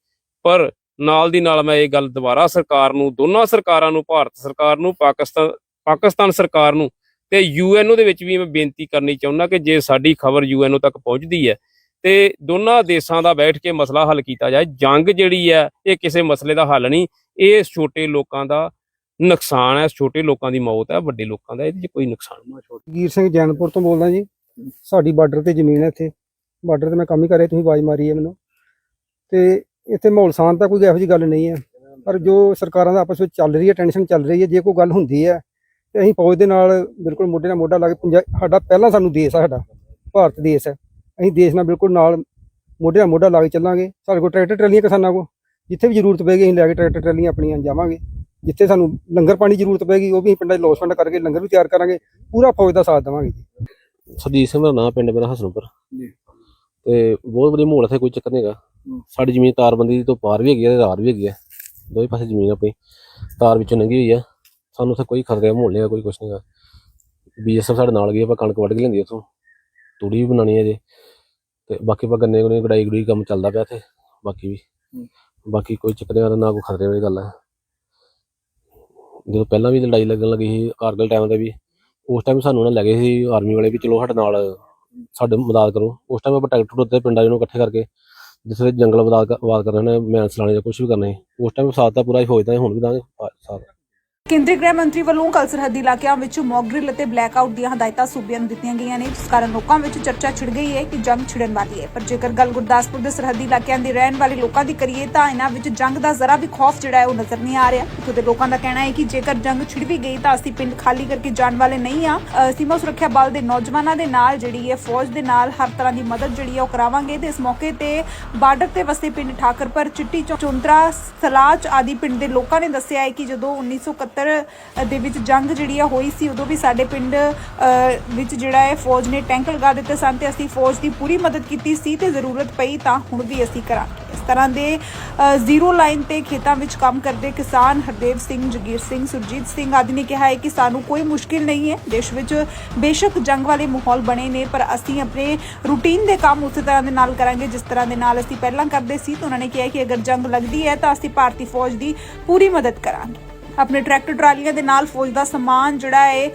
ਪਰ ਨਾਲ ਦੀ ਨਾਲ ਮੈਂ ਇਹ ਗੱਲ ਦੁਬਾਰਾ ਸਰਕਾਰ ਨੂੰ, ਦੋਨਾਂ ਸਰਕਾਰਾਂ ਨੂੰ, ਭਾਰਤ ਸਰਕਾਰ ਨੂੰ, ਪਾਕਿਸਤਾਨ ਪਾਕਿਸਤਾਨ ਸਰਕਾਰ ਨੂੰ ਤੇ ਯੂਐਨਓ ਦੇ ਵਿੱਚ ਵੀ ਮੈਂ ਬੇਨਤੀ ਕਰਨੀ ਚਾਹੁੰਦਾ ਕਿ ਜੇ ਸਾਡੀ ਖਬਰ ਯੂਐਨਓ ਤੱਕ ਪਹੁੰਚਦੀ ਹੈ ਤੇ ਦੋਨਾਂ ਦੇਸ਼ਾਂ ਦਾ ਬੈਠ ਕੇ ਮਸਲਾ ਹੱਲ ਕੀਤਾ ਜਾਏ। ਜੰਗ ਜਿਹੜੀ ਹੈ, ਇਹ ਕਿਸੇ ਮਸਲੇ ਦਾ ਹੱਲ ਨਹੀਂ। ਇਹ ਛੋਟੇ ਲੋਕਾਂ ਦਾ ਨੁਕਸਾਨ ਹੈ, ਛੋਟੇ ਲੋਕਾਂ ਦੀ ਮੌਤ ਹੈ, ਵੱਡੇ ਲੋਕਾਂ ਦਾ ਇਹਦੇ 'ਚ ਕੋਈ ਨੁਕਸਾਨ ਨਹੀਂ। ਵੀਰ ਸਿੰਘ ਜੈਨਪੁਰ ਤੋਂ ਬੋਲਦਾ ਜੀ। ਸਾਡੀ ਬਾਰਡਰ ਤੇ ਜ਼ਮੀਨ ਹੈ ਇੱਥੇ। ਬਾਰਡਰ ਤੇ ਮੈਂ ਕੰਮ ਹੀ ਕਰ ਰਿਹਾ, ਤੁਸੀਂ ਆਵਾਜ਼ ਮਾਰੀ ਹੈ ਮੈਨੂੰ। ਤੇ ਇੱਥੇ ਮਾਹੌਲ ਸ਼ਾਂਤ ਤਾਂ ਕੋਈ ਇਹੋ ਜਿਹੀ ਗੱਲ ਨਹੀਂ ਹੈ। ਪਰ ਜੋ ਸਰਕਾਰਾਂ ਦਾ ਆਪਸ ਵਿੱਚ ਚੱਲ ਰਹੀ ਹੈ, ਟੈਨਸ਼ਨ ਚੱਲ ਰਹੀ ਹੈ, ਜੇ ਕੋਈ ਗੱਲ ਹੁੰਦੀ ਹੈ, ਤੇ ਅਸੀਂ ਫੌਜ ਦੇ ਨਾਲ ਬਿਲਕੁਲ ਮੋਢੇ ਨਾਲ ਮੋਢਾ ਲਾ ਕੇ ਸਾਡਾ ਪਹਿਲਾਂ ਸਾਨੂੰ ਦੇਸ਼ ਹੈ, ਸਾਡਾ, ਭਾਰਤ ਦੇਸ਼ ਹੈ। ਅਸੀਂ ਦੇਸ਼ ਨਾਲ ਬਿਲਕੁਲ ਨਾਲ ਮੋਢੇ ਨਾਲ ਮੋਢਾ ਲਾ ਕੇ ਚੱਲਾਂਗੇ। ਸਾਡੇ ਕੋਲ ਟਰੈਕਟਰ ਟਰਾਲੀਆਂ ਕਿਸਾਨਾਂ ਕੋਲ ਜਿੱਥੇ ਵੀ ਜ਼ਰੂਰਤ ਪਏਗੀ ਅਸੀਂ ਲੈ ਕੇ ਟਰੈਕਟਰ ਟਰਾਲੀਆਂ ਆਪਣੀਆਂ ਜਾਵਾਂਗੇ। ਜਿੱਥੇ ਸਾਨੂੰ ਲੰਗਰ ਪਾਣੀ ਦੀ ਜ਼ਰੂਰਤ ਪਏਗੀ ਉਹ ਵੀ ਅਸੀਂ ਪਿੰਡਾਂ 'ਚ ਲੋਸਮੈਂਟ ਕਰਕੇ ਲੰਗਰ ਵੀ ਤਿਆਰ ਕਰਾਂਗੇ। ਪੂਰਾ ਫੌਜ ਦਾ ਸਾਥ ਦੇਵਾਂਗੇ ਜੀ। ਸਰਜੀਤ ਸਿੰਘ ਮੇਰਾ ਨਾਮ ਪਿੰਡ ਮੇਰਾ ਹਸਨਪੁਰ। ਜੀ। ਤੇ ਬਹੁਤ ਵਧੀਆ ਮਾਹੌਲ ਇੱਥੇ ਕੋਈ ਚੱਕਰ ਨਹੀਂ ਹੈਗਾ। ਸਾਡੀ ਜ਼ਮੀਨ ਤਾਰਬੰਦੀ ਤੋਂ ਪਾਰ ਵੀ ਹੈਗੀ ਹੈ ਤੇ ਰਾਰ ਵੀ ਹੈਗੀ ਹੈ ਦੋਵੇਂ ਪਾਸੇ ਜ਼ਮੀਨ ਆਪਣੀ। ਤਾਰ ਵਿੱਚੋਂ ਲੰਘੀ ਹੋਈ ਹੈ ਸਾਨੂੰ ਉੱਥੇ ਕੋਈ ਖਤਰੇ ਦਾ ਮਾਹੌਲ ਨਹੀਂ ਹੈਗਾ ਕੋਈ ਕੁਛ ਨਹੀਂ ਹੈਗਾ। ਬੀਐਸਐਫ ਸਾਡੇ ਨਾਲ ਗਈ ਆਪਾਂ ਕਣਕ ਵੱਢ ਕੇ ਲੈਂਦੀ ਉੱਥੋਂ। ਤੂੜੀ ਵੀ ਬਣਾਉਣੀ ਹੈ ਜੇ ਤੇ ਬਾਕੀ ਆਪਾਂ ਗੰਨੇ ਗੁੰਨੇ ਗੜਾਈ ਗੜੂਈ ਕੰਮ ਚੱਲਦਾ ਪਿਆ ਇੱਥੇ ਬਾਕੀ ਵੀ। ਬਾਕੀ ਕੋਈ ਚੱਕਰ ਨਹੀਂ ਨਾ ਕੋਈ ਖਤਰੇ ਵਾਲੀ ਗੱਲ ਹੈ ਜਦੋਂ ਪਹਿਲਾਂ ਵੀ ਲੜਾਈ ਲੱਗਣ ਲੱਗੀ ਸੀ ਕਾਰਗਲ ਟਾਈਮ ਤੇ ਵੀ ਉਸ ਟਾਈਮ ਸਾਨੂੰ ਉਹਨਾਂ ਲੈ ਗਏ ਸੀ ਆਰਮੀ ਵਾਲੇ ਵੀ ਚਲੋ ਸਾਡੇ ਨਾਲ ਸਾਡੇ ਮਦਦ ਕਰੋ। ਉਸ ਟਾਈਮ ਆਪਾਂ ਟਰੈਕਟਰ ਉੱਤੇ ਪਿੰਡਾਂ ਨੂੰ ਇਕੱਠੇ ਕਰਕੇ ਵੇਲੇ ਜੰਗਲ ਮਦਦ ਕਰਨਾ ਮੈਨ ਚਲਾਣੇ ਜਾਂ ਕੁਝ ਵੀ ਕਰਨਾ ਉਸ ਟਾਈਮ ਸਾਥ ਤਾਂ ਪੂਰਾ ਹੀ ਫੌਜ ਦਾ ਹੁਣ ਵੀ ਦਾਂਗੇ ਸਾਥ। ਕੇਂਦਰੀ ਗ੍ਰਹਿ ਮੰਤਰੀ ਵੱਲੋਂ ਕੱਲ ਸਰਹੱਦੀ ਇਲਾਕਿਆਂ ਵਿੱਚ ਮੌਕ ਡਰਿਲ ਅਤੇ ਬਲੈਕਆਊਟ ਦੀਆਂ ਹਦਾਇਤਾਂ ਸੂਬਿਆਂ ਨੂੰ ਦਿੱਤੀਆਂ ਗਈਆਂ ਨੇ, ਜਿਸ ਕਾਰਨ ਲੋਕਾਂ ਵਿੱਚ ਚਰਚਾ ਛਿੜ ਗਈ ਹੈ ਕਿ ਜੰਗ ਛਿੜਨ ਵਾਲੀ ਹੈ। ਪਰ ਜੇਕਰ ਗੱਲ ਗੁਰਦਾਸਪੁਰ ਦੇ ਸਰਹੱਦੀ ਇਲਾਕਿਆਂ ਦੇ ਰਹਿਣ ਵਾਲੇ ਲੋਕਾਂ ਦੀ ਕਰੀਏ ਤਾਂ ਇਹਨਾਂ ਵਿੱਚ ਜੰਗ ਦਾ ਜ਼ਰਾ ਵੀ ਖੌਫ ਜਿਹੜਾ ਹੈ ਉਹ ਨਜ਼ਰ ਨਹੀਂ ਆ ਰਿਹਾ। ਇੱਥੋਂ ਦੇ ਲੋਕਾਂ ਦਾ ਕਹਿਣਾ ਹੈ ਕਿ ਜੇਕਰ ਜੰਗ ਛਿੜ ਵੀ ਗਈ ਤਾਂ ਅਸੀਂ ਪਿੰਡ ਖਾਲੀ ਕਰਕੇ ਜਾਣ ਵਾਲੇ ਨਹੀਂ ਆ ਸੀਮਾ ਸੁਰੱਖਿਆ ਬਲ ਦੇ ਨੌਜਵਾਨਾਂ ਦੇ ਨਾਲ ਜਿਹੜੀ ਹੈ ਫੌਜ ਦੇ ਨਾਲ ਹਰ ਤਰ੍ਹਾਂ ਦੀ ਮਦਦ ਜਿਹੜੀ ਹੈ ਉਹ ਕਰਾਵਾਂਗੇ ਤੇ ਇਸ ਮੌਕੇ ਤੇ ਬਾਰਡਰ ਤੇ ਵਸੇ ਪਿੰਡ ਠਾਕਰਪੁਰ, ਚਿੱਟੀ ਚੌ- ਚੌਂਤਰਾ, ਸਲਾਚ ਆਦਿ ਪਿੰਡ ਦੇ ਲੋਕਾਂ ਨੇ ਦੱਸਿਆ ਹੈ ਕਿ ਜਦੋਂ 1971 ਦੇ ਵਿੱਚ ਜੰਗ ਜਿਹੜੀ ਆ ਹੋਈ ਸੀ ਉਦੋਂ ਵੀ ਸਾਡੇ ਪਿੰਡ ਅ, ਵਿੱਚ ਜਿਹੜਾ ਹੈ ਫੌਜ ਨੇ ਟੈਂਕ ਲਗਾ ਦਿੱਤੇ ਸਨ ਤੇ ਅਸੀਂ ਫੌਜ ਦੀ ਪੂਰੀ ਮਦਦ ਕੀਤੀ ਸੀ ਤੇ ਜ਼ਰੂਰਤ ਪਈ ਤਾਂ ਹੁਣ ਵੀ ਅਸੀਂ ਕਰਾਂਗੇ। ਇਸ ਤਰ੍ਹਾਂ ਦੇ ਅ, ਜ਼ੀਰੋ ਲਾਈਨ ਤੇ ਖੇਤਾਂ ਵਿੱਚ ਕੰਮ ਕਰਦੇ ਕਿਸਾਨ ਹਰਦੇਵ ਸਿੰਘ ਜਗੀਰ ਸਿੰਘ ਸੁਰਜੀਤ ਸਿੰਘ ਆਦਿ ਨੇ ਕਿਹਾ ਹੈ ਕਿ ਸਾਨੂੰ ਕੋਈ ਮੁਸ਼ਕਿਲ ਨਹੀਂ ਹੈ। ਦੇਸ਼ ਵਿੱਚ ਬੇਸ਼ੱਕ ਜੰਗ ਵਾਲੇ ਮਾਹੌਲ ਬਣੇ ਨੇ ਪਰ ਅਸੀਂ ਆਪਣੇ ਰੂਟੀਨ ਦੇ ਕੰਮ ਉਸੇ ਤਰ੍ਹਾਂ ਦੇ ਨਾਲ ਕਰਾਂਗੇ ਜਿਸ ਤਰ੍ਹਾਂ ਦੇ ਨਾਲ ਅਸੀਂ ਪਹਿਲਾਂ ਕਰਦੇ ਸੀ ਤਾਂ ਉਹਨਾਂ ਨੇ ਕਿਹਾ ਕਿ ਅਗਰ ਜੰਗ ਲੱਗਦੀ ਹੈ ਤਾਂ ਅਸੀਂ ਭਾਰਤੀ ਫੌਜ ਦੀ ਪੂਰੀ ਮਦਦ ਕਰਾਂਗੇ। ਆਪਣੇ ਟਰੈਕਟਰ ਟਰਾਲੀਆਂ ਦੇ ਨਾਲ ਫੌਜ ਦਾ ਸਮਾਨ ਜਿਹੜਾ ਹੈ